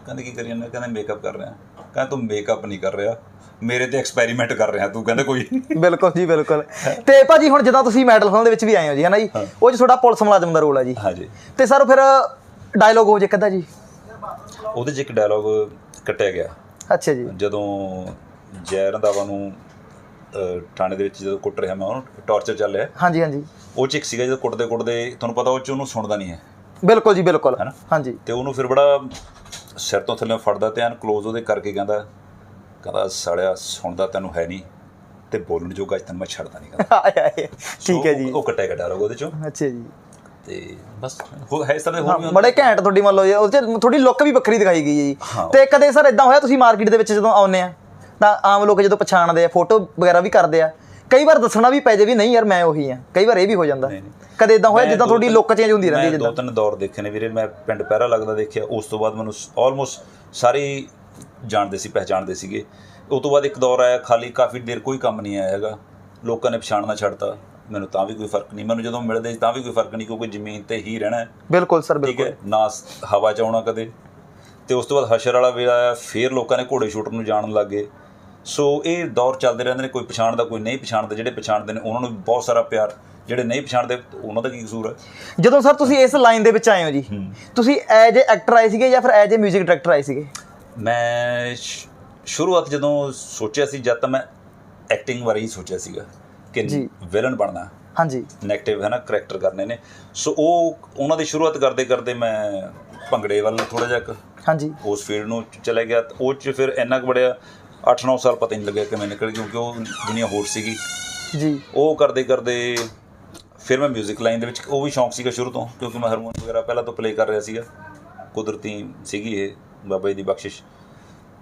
ਕਹਿੰਦੇ ਕੀ ਕਰੀ ਜਾਂਦੇ? ਕਹਿੰਦੇ ਮੇਕਅਪ ਕਰ ਰਿਹਾ। ਕਹਿੰਦਾ ਤੂੰ ਮੇਕਅਪ ਨਹੀਂ ਕਰ ਰਿਹਾ। ਮੇਰੇ ਤੇ ਐਕਸਪੈਰੀਮੈਂਟ ਕਰ ਰਿਹਾ ਤੂੰ ਕਹਿੰਦਾ ਕੋਈ। ਬਿਲਕੁਲ ਜੀ ਬਿਲਕੁਲ। ਤੇ ਭਾਜੀ ਹੁਣ ਜਦੋਂ ਤੁਸੀਂ ਮੈਡਲ ਫਿਲਮ ਦੇ ਵਿੱਚ ਵੀ ਆਏ ਹੋ ਜੀ ਹਨਾ ਜੀ? ਉਹ 'ਚ ਤੁਹਾਡਾ ਪੁਲਿਸ ਮੁਲਾਜ਼ਮ ਦਾ ਰੋਲ ਹੈ ਜੀ। ਹਾਂਜੀ। ਤੇ ਸਰ ਫਿਰ ਡਾਇਲੋਗ ਹੋ ਜੇ ਕਿੱਦਾਂ ਜੀ। ਉਹਦੇ 'ਚ ਇੱਕ ਡਾਇਲੌਗ ਕੱਟਿਆ ਗਿਆ। ਅੱਛਾ ਜੀ। ਜਦੋਂ ਜੈ ਰੰਧਾਵਾ ਨੂੰ ਥਾਣੇ ਦੇ ਵਿੱਚ ਜਦੋਂ ਕੁੱਟ ਰਿਹਾ ਮੈਂ ਉਹਨੂੰ ਟਾਰਚਰ ਚੱਲ ਰਿਹਾ। ਹਾਂਜੀ ਹਾਂਜੀ। ਉਹ ਚ ਇੱਕ ਸੀਗਾ ਜਦੋਂ ਕੁੱਟਦੇ ਕੁੱਟਦੇ ਤੁਹਾਨੂੰ ਪਤਾ ਉਹ ਚ ਉਹਨੂੰ ਸੁਣਦਾ ਨਹੀਂ ਹੈ। ਬਿਲਕੁਲ ਜੀ ਬਿਲਕੁਲ? ਹਾਂਜੀ। ਤੇ ਉਹਨੂੰ ਫਿਰ ਬੜਾ ਸਿਰ ਤੋਂ ਥੱਲੇ ਫੜਦਾ ਤੇ ਐਨ ਕਲੋਜ਼ ਉਹਦੇ ਕਰਕੇ ਕਹਿੰਦਾ ਕਹਿੰਦਾ ਸਾਲਿਆ ਸੁਣਦਾ ਤੈਨੂੰ ਹੈ ਨਹੀਂ ਤੇ ਬੋਲਣ ਜੋਗਾ ਤੈਨੂੰ ਮੈਂ ਛੱਡਦਾ ਨਹੀਂ ਕਹਿੰਦਾ। ਠੀਕ ਹੈ ਜੀ। ਉਹ ਕੱਟਿਆ ਕੱਟਿਆ ਲੋਗ ਉਹਦੇ ਚੋਂ। ਅੱਛਾ ਜੀ। ਤੇ ਬਸ ਹੋ ਹੈ ਇਸ ਤਰ੍ਹਾਂ ਦੇ ਹਾਂ ਹੋਰ ਵੀ ਬੜੇ ਘੈਂਟ ਤੁਹਾਡੀ ਮੰਨ ਲਓ ਜੀ ਉਹ 'ਚ ਥੋੜੀ ਲੁੱਕ ਵੀ ਵੱਖਰੀ ਦਿਖਾਈ ਗਈ ਹੈ ਜੀ। ਹਾਂ। ਤੇ ਕਦੇ ਸਰ ਇਦਾਂ ਹੋਇਆ ਤੁਸੀਂ ਮਾਰਕੀਟ ਦੇ ਵਿੱਚ ਜਦੋਂ ਆਉਂਦੇ ਆ ਤਾਂ ਆਮ ਲੋਕ ਜਦੋਂ ਪਛਾਣਦੇ ਆ ਫੋਟੋ ਵਗੈਰਾ ਵੀ ਕਰਦੇ ਆ ਕਈ ਵਾਰ ਦੱਸਣਾ ਵੀ ਪੈ ਜੇ ਵੀ ਨਹੀਂ ਯਾਰ ਮੈਂ ਉਹੀ ਆ ਕਈ ਵਾਰ ਇਹ ਵੀ ਹੋ ਜਾਂਦਾ। ਨਹੀਂ, ਨਹੀਂ। ਕਦੇ ਇਦਾਂ ਹੋਇਆ ਮੈਂ ਜਿੱਦਾਂ ਦੋ ਤੁਹਾਡੀ ਤਿੰਨ- ਲੁੱਕ ਚੇਂਜ ਹੁੰਦੀ ਰਹਿੰਦੀ ਹੈ ਮੈਂ ਜਿੱਦਾਂ? ਦੋ ਤਿੰਨ ਦੌਰ ਦੇਖੇ ਨੇ ਵੀਰੇ ਮੈਂ ਪਿੰਡ ਪਹਿਰਾ ਲੱਗਦਾ ਦੇਖਿਆ ਉਸ ਤੋਂ ਬਾਅਦ ਮੈਨੂੰ ਆਲਮੋਸਟ ਸਾਰੇ ਜਾਣਦੇ ਸੀ ਪਹਿਚਾਣਦੇ ਸੀਗੇ। ਉਸ ਤੋਂ ਬਾਅਦ ਇੱਕ ਦੌਰ ਆਇਆ ਖਾਲੀ ਕਾਫੀ ਦੇਰ ਕੋਈ ਕੰਮ ਨਹੀਂ ਆਇਆ ਹੈਗਾ ਲੋਕਾਂ ਨੇ ਪਛਾਣਨਾ ਛੱਡਤਾ। ਮੈਨੂੰ ਤਾਂ ਵੀ ਕੋਈ ਫ਼ਰਕ ਨਹੀਂ ਮੈਨੂੰ ਜਦੋਂ ਮਿਲਦੇ ਤਾਂ ਵੀ ਕੋਈ ਫ਼ਰਕ ਨਹੀਂ ਕਿਉਂਕਿ ਜ਼ਮੀਨ ਤੇ ਹੀ ਰਹਿਣਾ ਬਿਲਕੁਲ ਸਰ ਠੀਕ ਬਿਲਕੁਲ। ਹੈ ਨਾ ਹਵਾ ਚ ਆਉਣਾ ਕਦੇ। ਤੇ ਉਸ ਤੋਂ ਬਾਅਦ ਹਸ਼ਰ ਵਾਲਾ ਵੇਲਾ ਆਇਆ ਫੇਰ ਲੋਕਾਂ ਨੇ ਘੋੜੇ ਸ਼ੂਟਰ ਨੂੰ ਜਾਣਨ ਲੱਗੇ। ਸੋ ਇਹ ਦੌਰ ਚੱਲਦੇ ਰਹਿੰਦੇ ਨੇ ਕੋਈ ਪਛਾਣਦਾ ਕੋਈ ਨਹੀਂ ਪਛਾਣਦਾ ਜਿਹੜੇ ਪਛਾਣਦੇ ਨੇ ਉਹਨਾਂ ਨੂੰ ਬਹੁਤ ਸਾਰਾ ਪਿਆਰ ਜਿਹੜੇ ਨਹੀਂ ਪਛਾਣਦੇ ਉਹਨਾਂ ਦਾ ਕੀ ਕਸੂਰ ਹੈ? ਜਦੋਂ ਸਰ ਤੁਸੀਂ ਇਸ ਲਾਈਨ ਦੇ ਵਿੱਚ ਆਏ ਹੋ ਜੀ ਤੁਸੀਂ ਐਜ ਏ ਐਕਟਰ ਆਏ ਸੀਗੇ ਜਾਂ ਫਿਰ ਐਜ ਏ 뮤직 ਡਾਇਰੈਕਟਰ ਆਏ ਸੀਗੇ? ਮੈਂ ਸ਼ੁਰੂਆਤ ਜਦੋਂ ਸੋਚਿਆ ਸੀ ਜਦ ਤਾਂ ਮੈਂ ਐਕਟਿੰਗ ਬਾਰੇ ਹੀ ਸੋਚਿਆ ਸੀਗਾ। ਕਿ ਜੀ। ਵਿਲਨ ਬਣਨਾ ਹਾਂਜੀ ਨੈਗੇਟਿਵ ਹੈ ਨਾ ਕਰੈਕਟਰ ਕਰਨੇ ਨੇ ਸੋ ਉਹ ਉਹਨਾਂ ਦੀ ਸ਼ੁਰੂਆਤ ਕਰਦੇ ਕਰਦੇ ਮੈਂ ਭੰਗੜੇ ਵੱਲ ਥੋੜਾ ਜਿਹਾ ਕੁ ਹਾਂਜੀ ਉਸ ਫੀਲਡ ਨੂੰ ਚਲੇ ਗਿਆ ਤੇ ਉਹ ਚ ਫਿਰ ਇੰਨਾ ਕੁ ਬੜਿਆ 8-9 ਸਾਲ ਪਤਾ ਹੀ ਨਹੀਂ ਲੱਗਿਆ ਕਿਵੇਂ ਨਿਕਲ ਗਈ ਕਿਉਂਕਿ ਉਹ ਦੁਨੀਆ ਹੋਰ ਸੀਗੀ ਜੀ ਉਹ ਕਰਦੇ ਕਰਦੇ ਫਿਰ ਮੈਂ 뮤직 ਲਾਈਨ ਦੇ ਵਿੱਚ ਉਹ ਵੀ ਸ਼ੌਂਕ ਸੀਗਾ ਸ਼ੁਰੂ ਤੋਂ ਕਿਉਂਕਿ ਮੈਂ ਹਾਰਮੋਨ ਵਗੈਰਾ ਪਹਿਲਾਂ ਤੋਂ ਪਲੇ ਕਰ ਰਿਹਾ ਸੀਗਾ ਕੁਦਰਤੀ ਸੀਗੀ ਇਹ ਬਾਬਾ ਜੀ ਦੀ ਬਖਸ਼ਿਸ਼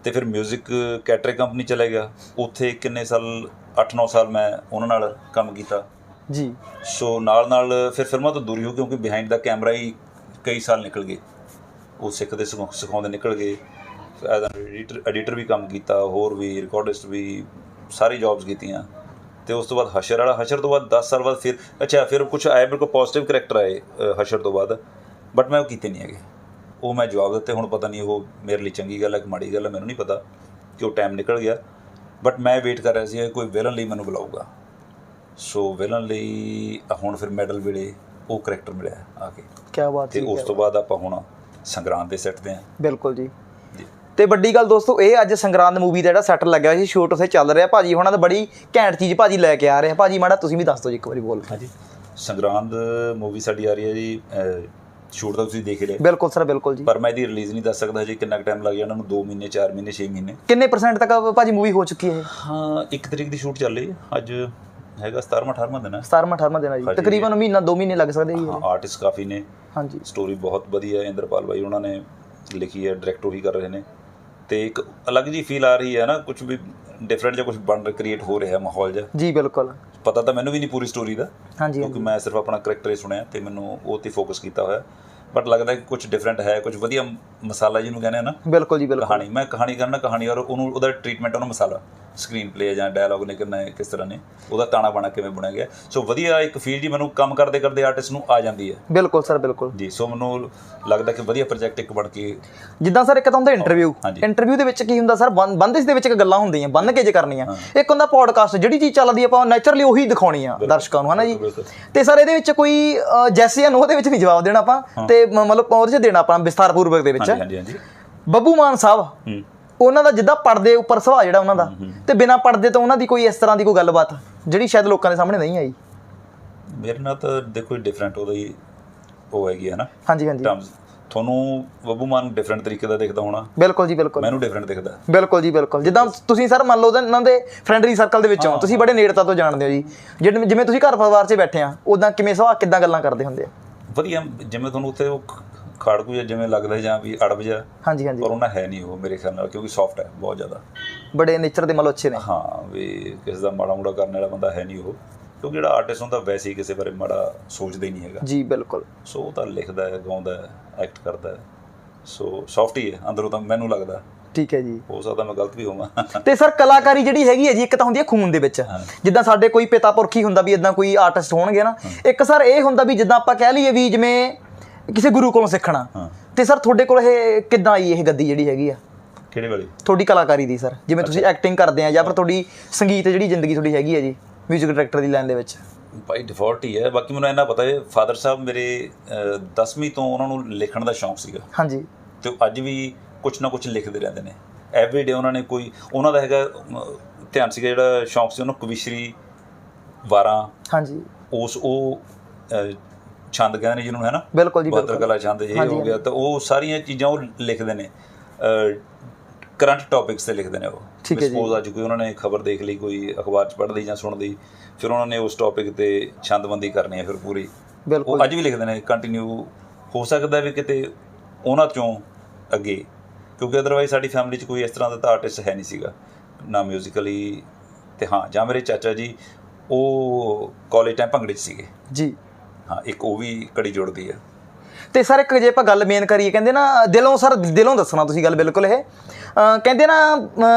ਤੇ ਫਿਰ 뮤직 ਕੈਟਰਿੰਗ ਕੰਪਨੀ ਚਲੇ ਗਿਆ ਉੱਥੇ ਕਿੰਨੇ ਸਾਲ 8-9 ਸਾਲ ਮੈਂ ਉਹਨਾਂ ਨਾਲ ਕੰਮ ਕੀਤਾ। ਜੀ। ਸੋ ਨਾਲ ਨਾਲ ਫਿਰ ਫਿਲਮਾਂ ਤੋਂ ਦੂਰੀ ਹੋ ਕਿਉਂਕਿ ਬਿਹਾਈਂਡ ਦਾ ਕੈਮਰਾ ਹੀ ਕਈ ਸਾਲ ਨਿਕਲ ਗਏ। ਉਹ ਸਿੱਖਦੇ ਸਿਖਾ- ਸਿਖਾਉਂਦੇ ਨਿਕਲ ਗਏ। ਐਜ਼ ਐਡੀਟਰ ਐਡੀਟਰ ਵੀ ਕੰਮ ਕੀਤਾ ਹੋਰ ਵੀ ਰਿਕਾਰਡਿਸਟ ਵੀ ਸਾਰੀ ਜੌਬਸ ਕੀਤੀਆਂ। ਤੇ ਉਸ ਤੋਂ ਬਾਅਦ ਹਸ਼ਰ ਵਾਲਾ ਹਸ਼ਰ ਤੋਂ ਬਾਅਦ 10 ਸਾਲ ਬਾਅਦ ਫਿਰ ਅੱਛਾ ਫਿਰ ਕੁਝ ਆਏ ਮੇਰੇ ਕੋਲ ਪੋਜ਼ਿਟਿਵ ਕਰੈਕਟਰ ਆਏ ਹਸ਼ਰ ਤੋਂ ਬਾਅਦ। ਬਟ ਮੈਂ ਉਹ ਕੀਤੇ ਨਹੀਂ ਹੈਗੇ। ਉਹ ਮੈਂ ਜਵਾਬ ਦਿੱਤੇ ਹੁਣ ਪਤਾ ਨਹੀਂ ਉਹ ਮੇਰੇ ਲਈ ਚੰਗੀ ਗੱਲ ਹੈ ਕਿ ਮਾੜੀ ਗੱਲ ਹੈ ਮੈਨੂੰ ਨਹੀਂ ਪਤਾ ਕਿ ਉਹ ਟਾਈਮ ਨਿਕਲ ਗਿਆ। ਬਟ ਮੈਂ ਵੇਟ ਕਰ ਰਿਹਾ ਸੀ ਕੋਈ ਵਿਲਨ ਲਈ ਮੈਨੂੰ ਬੁਲਾਊਗਾ। ਸੋ ਵਿਲਨ ਲਈ ਹੁਣ ਫਿਰ ਮੈਡਲ ਵੇਲੇ ਉਹ ਕਰੈਕਟਰ ਮਿਲਿਆ ਆ ਕੇ। ਕੀ ਬਾਤ ਤੇ ਉਸ ਤੋਂ ਬਾਅਦ ਆਪਾਂ ਹੁਣ ਸੰਗਰਾਂਦ ਦੇ ਸੈੱਟ ਤੇ ਆ ਬਿਲਕੁਲ ਜੀ। ਜੀ। ਤੇ ਵੱਡੀ ਗੱਲ ਦੋਸਤੋ ਇਹ ਅੱਜ ਸੰਗਰਾਂਦ ਮੂਵੀ ਦਾ ਜਿਹੜਾ ਸੈੱਟ ਲੱਗਿਆ ਸੀ ਸ਼ੂਟ ਉਸੇ ਚੱਲ ਰਿਹਾ। ਭਾਜੀ ਹੁਣਾਂ ਦਾ ਬੜੀ ਘੈਂਟ ਚੀਜ਼ ਭਾਜੀ ਲੈ ਕੇ ਆ ਰਹੇ ਆ। ਭਾਜੀ ਮਾੜਾ ਤੁਸੀਂ ਵੀ ਦੱਸ ਦਿਓ ਜੀ ਇੱਕ ਵਾਰੀ ਬੋਲ ਹਾਂਜੀ। ਸੰਗਰਾਂਦ ਮੂਵੀ ਸਾਡੀ ਆ ਰਹੀ ਹੈ ਜੀ ਸ਼ੂਟ ਤਾਂ ਤੁਸੀਂ ਦੇਖ ਹੀ ਲਿਆ ਬਿਲਕੁਲ ਸਰ ਬਿਲਕੁਲ ਜੀ। ਪਰ ਮੈਂ ਇਹਦੀ ਰਿਲੀਜ਼ ਨਹੀਂ ਦੱਸ ਸਕਦਾ ਜੀ ਕਿੰਨਾ ਟਾਈਮ ਲੱਗ ਜਾਣਾ ਨੂੰ 2 ਮਹੀਨੇ 4 ਮਹੀਨੇ 6 ਮਹੀਨੇ। ਕਿੰਨੇ ਪਰਸੈਂਟ ਤੱਕ ਭਾਜੀ ਮੂਵੀ ਹੋ ਚੁੱਕੀ ਹੈ ਇਹ? ਹਾਂ 1 ਤਰੀਕ ਦੀ ਸ਼ੂਟ ਚੱਲ ਰਹੀ ਹੈ। ਅੱਜ ਹੈਗਾ 17ਵਾਂ 18ਵਾਂ ਦਿਨ ਹੈ। 17ਵਾਂ 18ਵਾਂ ਦਿਨ ਆ ਜੀ। ਤਕਰੀਬਨ ਮਹੀਨਾ 2 ਮਹੀਨੇ ਲੱਗ ਸਕਦੇ ਜੀ ਹਾਂ ਆਰਟਿਸਟ ਕਾਫੀ ਨੇ। ਹਾਂਜੀ। ਸਟੋਰੀ ਬਹੁਤ ਵਧੀਆ ਹੈ। ਇੰਦਰਪਾਲ ਬਾਈ ਉਹਨਾਂ ਨੇ ਲਿਖੀ ਹੈ ਡਾਇਰੈਕਟ ਉਹੀ ਕਰ ਰਹੇ ਨੇ। ਤੇ ਇੱਕ ਅਲੱਗ ਜੀ ਫੀਲ ਆ ਰਹੀ ਹੈ ਨਾ ਕੁਝ ਵੀ ਡਿਫਰੈਂਟ ਜਿਹਾ ਕੁਝ ਬਣ ਕ੍ਰੀਏਟ ਹੋ ਰਿਹਾ ਮਾਹੌਲ ਜਿਹਾ। ਜੀ ਬਿਲਕੁਲ। ਪਤਾ ਤਾਂ ਮੈਨੂੰ ਵੀ ਨਹੀਂ ਪੂਰੀ ਸਟੋਰੀ ਦਾ ਹਾਂਜੀ ਕਿਉਂਕਿ ਮੈਂ ਸਿਰਫ ਆਪਣਾ ਕਰੈਕਟਰ ਹੀ ਸੁਣਿਆ ਤੇ ਮੈਨੂੰ ਉਹ ਤੇ ਫੋਕਸ ਕੀਤਾ ਹੋਇਆ। ਬਟ ਲੱਗਦਾ ਕਿ ਕੁਝ ਡਿਫਰੈਂਟ ਹੈ ਕੁਝ ਵਧੀਆ ਮਸਾਲਾ ਜਿਹਨੂੰ ਕਹਿੰਦੇ ਆ ਨਾ। ਬਿਲਕੁਲ ਜੀ ਬਿਲਕੁਲ। ਕਹਾਣੀ ਮੈਂ ਕਹਾਣੀ ਕਰਨਾ ਕਹਾਣੀ ਔਰ ਉਹਨੂੰ ਉਹਦਾ ਟ੍ਰੀਟਮੈਂਟ ਉਹਨੂੰ ਮਸਾਲਾ। ਸਕਰੀਨ ਪਲੇ ਜਾਂ ਡਾਇਲੌਗ ਨੇ ਕਿੰਨਾ ਕਿਸ ਤਰ੍ਹਾਂ ਨੇ ਉਹਦਾ ਤਾਣਾ ਬਾਣਾ ਕਿਵੇਂ ਬਣਿਆ ਗਿਆ। ਸੋ ਵਧੀਆ ਇੱਕ ਫੀਲ ਜੀ ਮੈਨੂੰ ਕੰਮ ਕਰਦੇ ਕਰਦੇ ਆਰਟਿਸਟ ਨੂੰ ਆ ਜਾਂਦੀ ਹੈ। ਬਿਲਕੁਲ ਸਰ ਬਿਲਕੁਲ। ਜੀ ਸੋ ਮੈਨੂੰ ਲੱਗਦਾ ਕਿ ਵਧੀਆ ਪ੍ਰੋਜੈਕਟ ਇੱਕ ਬਣ ਕੇ ਜਿੱਦਾਂ ਸਰ ਇੱਕ ਤਾਂ ਹੁੰਦਾ ਇੰਟਰਵਿਊ। ਇੰਟਰਵਿਊ ਦੇ ਵਿੱਚ ਕੀ ਹੁੰਦਾ ਸਰ ਬੰਦਿਸ਼ ਦੇ ਵਿੱਚ ਇੱਕ ਗੱਲਾਂ ਹੁੰਦੀਆਂ ਬੰਨ ਕੇ ਜੇ ਕਰਨੀਆਂ। ਇੱਕ ਹੁੰਦਾ ਪੋਡਕਾਸਟ ਜਿਹੜੀ ਚੀਜ਼ ਚੱਲਦੀ ਆਪਾਂ ਨੇਚਰਲੀ ਉਹੀ ਦਿਖਾਉਣੀ ਆ ਦਰਸ਼ਕਾਂ ਨੂੰ ਹਨਾ ਜੀ। ਤੇ ਸਰ ਇਹਦੇ ਵਿੱਚ ਕੋਈ ਜੈਸੇ ਜਾਂ ਨੋ ਦੇ ਵਿੱਚ ਨਹੀਂ ਜਵਾਬ ਦੇਣਾ ਆਪਾਂ। ਤੇ ਮ- ਮਤਲਬ ਉਹਦੇ 'ਚ ਦੇਣਾ ਆਪਾਂ ਵਿਸਥਾਰਪੂਰਵਕ ਦੇ ਵਿੱਚ। ਹਾਂਜੀ ਹਾਂਜੀ ਬੱਬੂ ਮਾਨ ਸਾਹਿਬ ਹੂੰ। ਉਹਨਾਂ ਦਾ ਜਿੱਦਾਂ ਪਰਦੇ ਉੱਪਰ ਸੁਭਾਅ ਜਿਹੜਾ ਉਹਨਾਂ ਦਾ ਤੇ ਬਿਨਾਂ ਪਰਦੇ ਤੋਂ ਉਹਨਾਂ ਦੀ ਕੋਈ ਇਸ ਤਰ੍ਹਾਂ ਦੀ ਕੋਈ ਗੱਲਬਾਤ ਜਿਹੜੀ ਸ਼ਾਇਦ ਲੋਕਾਂ ਦੇ ਸਾਹਮਣੇ ਨਹੀਂ ਆਈ? ਮੇਰੇ ਨਾਲ ਤਾਂ ਦੇਖੋ ਡਿਫਰੈਂਟ ਉਹਦਾ ਹੀ ਉਹ ਹੈਗੀ ਹੈ ਨਾ। ਹਾਂਜੀ ਹਾਂਜੀ। ਟਰਮਸ ਤੁਹਾਨੂੰ ਬੱਬੂ ਮਾਨ ਡਿਫਰੈਂਟ ਤਰੀਕੇ ਦਾ ਦਿਖਦਾ ਹੋਣਾ। ਬਿਲਕੁਲ ਜੀ ਬਿਲਕੁਲ। ਮੈਨੂੰ ਡਿਫਰੈਂਟ ਦਿਖਦਾ। ਬਿਲਕੁਲ ਜੀ ਬਿਲਕੁਲ। ਜਿੱਦਾਂ ਤੁਸੀਂ ਸਰ ਮੰਨ ਲਓ ਉਹਨਾਂ ਦੇ ਫਰੈਂਡਲੀ ਸਰਕਲ ਦੇ ਵਿੱਚੋਂ ਤੁਸੀਂ ਬੜੇ ਨੇੜਤਾ ਤੋਂ ਜਾਣਦੇ ਹੋ ਜੀ। ਜਿਵੇਂ ਜਿਵੇਂ ਤੁਸੀਂ ਘਰ ਪਰਿਵਾਰ 'ਚ ਬੈਠੇ ਆ ਉਦਾਂ ਕਿਵੇਂ ਸੁਭਾਅ ਕਿੱਦਾਂ ਗੱਲਾਂ ਕਰਦੇ ਹੁੰਦੇ ਆ? ਵਧੀਆ ਜਿਵੇਂ ਤੁਹਾਨੂੰ ਉੱਥੇ ਉਹ ਖਾੜਕੂ ਜਿਹਾ ਜਿਵੇਂ ਲੱਗਦਾ ਜਾਂ ਵੀ ਅੜਬ ਜਾ ਹਾਂਜੀ ਹਾਂਜੀ। ਪਰ ਉਹਨਾਂ ਹੈ ਨਹੀਂ ਉਹ ਮੇਰੇ ਖਿਆਲ ਨਾਲ ਕਿਉਂਕਿ ਸੌਫਟ ਹੈ ਬਹੁਤ ਜ਼ਿਆਦਾ। ਬੜੇ ਨੇਚਰ ਦੇ ਮਤਲਬ ਅੱਛੇ ਨੇ। ਹਾਂ ਵੀ ਕਿਸੇ ਦਾ ਮਾੜਾ ਮੋੜਾ ਕਰਨ ਵਾਲਾ ਬੰਦਾ ਹੈ ਨਹੀਂ ਉਹ। ਕਿਉਂਕਿ ਜਿਹੜਾ ਆਰਟਿਸਟ ਹੁੰਦਾ ਵੈਸੇ ਹੀ ਕਿਸੇ ਬਾਰੇ ਮਾੜਾ ਸੋਚਦਾ ਹੀ ਨਹੀਂ ਹੈਗਾ। ਜੀ ਬਿਲਕੁਲ। ਸੋ ਉਹ ਤਾਂ ਲਿਖਦਾ ਹੈ ਗਾਉਂਦਾ ਹੈ ਐਕਟ ਕਰਦਾ ਹੈ। ਸੋ ਸੌਫਟ ਹੀ ਹੈ ਅੰਦਰੋਂ ਤਾਂ ਮੈਨੂੰ ਲੱਗਦਾ। ਠੀਕ ਹੈ ਜੀ। ਹੋ ਸਕਦਾ ਮੈਂ ਗਲਤ ਵੀ ਹੋਵਾਂ। ਤੇ ਸਰ ਕਲਾਕਾਰੀ ਜਿਹੜੀ ਹੈਗੀ ਹੈ ਜੀ ਇੱਕ ਤਾਂ ਹੁੰਦੀ ਹੈ ਖੂਨ ਦੇ ਵਿੱਚ। ਜਿੱਦਾਂ ਸਾਡੇ ਕੋਈ ਪਿਤਾ ਪੁਰਖੀ ਹੁੰਦਾ ਵੀ ਇਦਾਂ ਕੋਈ ਆਰਟਿਸਟ ਹੋਣਗੇ ਨਾ ਇੱਕ ਸਰ ਇਹ ਹੁੰਦਾ ਵੀ ਜਿੱਦਾਂ ਆਪਾਂ ਕਹਿ ਲਈਏ ਵੀ ਜਿਵੇਂ ਕਿਸੇ ਗੁਰੂ ਕੋਲੋਂ ਸਿੱਖਣਾ। ਤੇ ਸਰ ਤੁਹਾਡੇ ਕੋਲ ਇਹ ਕਿੱਦਾਂ ਆਈ ਇਹ ਗੱਦੀ ਜਿਹੜੀ ਹੈਗੀ ਆ? ਕਿਹੜੇ ਵਾਲੀ? ਤੁਹਾਡੀ ਕਲਾਕਾਰੀ ਦੀ ਸਰ ਜਿਵੇਂ ਤੁਸੀਂ ਐਕਟਿੰਗ ਕਰਦੇ ਆ ਜਾਂ ਫਿਰ ਤੁਹਾਡੀ ਸੰਗੀਤ ਜਿਹੜੀ ਜ਼ਿੰਦਗੀ ਤੁਹਾਡੀ ਹੈਗੀ ਹੈ ਜੀ 뮤직 ਡਾਇਰੈਕਟਰ ਦੀ ਲਾਈਨ ਦੇ ਵਿੱਚ। ਭਾਈ ਡਿਫਾਲਟ ਹੀ ਹੈ। ਬਾਕੀ ਮੈਨੂੰ ਇੰਨਾ ਪਤਾ ਹੈ ਫਾਦਰ ਸਾਹਿਬ ਮੇਰੇ 10ਵੀਂ ਤੋਂ ਉਹਨਾਂ ਨੂੰ ਲਿਖਣ ਦਾ ਸ਼ੌਂਕ ਸੀਗਾ। ਹਾਂਜੀ। ਤੇ ਅੱਜ ਵੀ ਕੁਝ ਨਾ ਕੁਝ ਲਿਖਦੇ ਰਹਿੰਦੇ ਨੇ। ਐਵਰੀ ਡੇ ਉਹਨਾਂ ਨੇ ਕੋਈ ਉਹਨਾਂ ਦਾ ਹੈਗਾ ਧਿਆਨ ਸੀਗਾ ਜਿਹੜਾ ਸ਼ੌਂਕ ਸੀ ਉਹਨੂੰ ਕਵਿਸ਼ਰੀ ਵਾਰਾਂ। ਹਾਂਜੀ। ਉਸ ਉਹ ਛੰਦ ਕਹਿੰਦੇ ਨੇ ਜਿਹਨੂੰ ਹੈ ਨਾ ਬਿਲਕੁਲ ਜੀ ਬਿਲਕੁਲ। ਕਲਾ ਛੰਦ ਜੇ ਹਾਂਜੀ, ਹੋ ਗਿਆ। ਤਾਂ ਉਹ ਸਾਰੀਆਂ ਚੀਜ਼ਾਂ ਉਹ ਲਿਖਦੇ ਨੇ। ਕਰੰਟ ਟੌਪਿਕਸ ਤੇ ਲਿਖਦੇ ਨੇ ਉਹ। ਠੀਕ ਹੈ ਜੀ। ਸਪੋਜ਼ ਅੱਜ ਕੋਈ ਉਹਨਾਂ ਨੇ ਖਬਰ ਦੇਖ ਲਈ ਕੋਈ ਅਖਬਾਰ 'ਚ ਪੜ੍ਹ ਲਈ ਜਾਂ ਸੁਣ ਲਈ ਫਿਰ ਉਹਨਾਂ ਨੇ ਉਸ ਟੌਪਿਕ ਤੇ ਛੰਦਬੰਦੀ ਕਰਨੀ ਹੈ ਫਿਰ ਪੂਰੀ। ਬਿਲਕੁਲ। ਉਹ ਅੱਜ ਵੀ ਲਿਖਦੇ ਨੇ ਕੰਟੀਨਿਊ ਹੋ ਸਕਦਾ ਵੀ ਕਿਤੇ ਉਹਨਾਂ ਚੋਂ ਅੱਗੇ। ਕਿਉਂਕਿ ਅਦਰਵਾਈਜ਼ ਸਾਡੀ ਫੈਮਿਲੀ 'ਚ ਕੋਈ ਇਸ ਤਰ੍ਹਾਂ ਦਾ ਤਾਂ ਆਰਟਿਸਟ ਹੈ ਨਹੀਂ ਸੀਗਾ। ਨਾ ਮਿਊਜ਼ੀਕਲੀ ਤੇ ਹਾਂ ਜਾਂ ਮੇਰੇ ਚਾਚਾ ਜੀ ਉਹ ਕਾਲਜ ਟਾਈਮ ਭੰਗੜੇ 'ਚ ਸੀਗੇ। ਜੀ। ਹਾਂ ਇੱਕ ਉਹ ਵੀ ਕੜੀ ਜੁੜਦੀ ਆ। ਤੇ ਸਰ ਇੱਕ ਜੇ ਆਪਾਂ ਗੱਲ ਮੇਨ ਕਰੀਏ ਕਹਿੰਦੇ ਨਾ ਦਿਲੋਂ ਸਰ ਦਿਲੋਂ ਦੱਸਣਾ ਤੁਸੀਂ ਗੱਲ ਬਿਲਕੁਲ ਇਹ। ਕਹਿੰਦੇ ਨਾ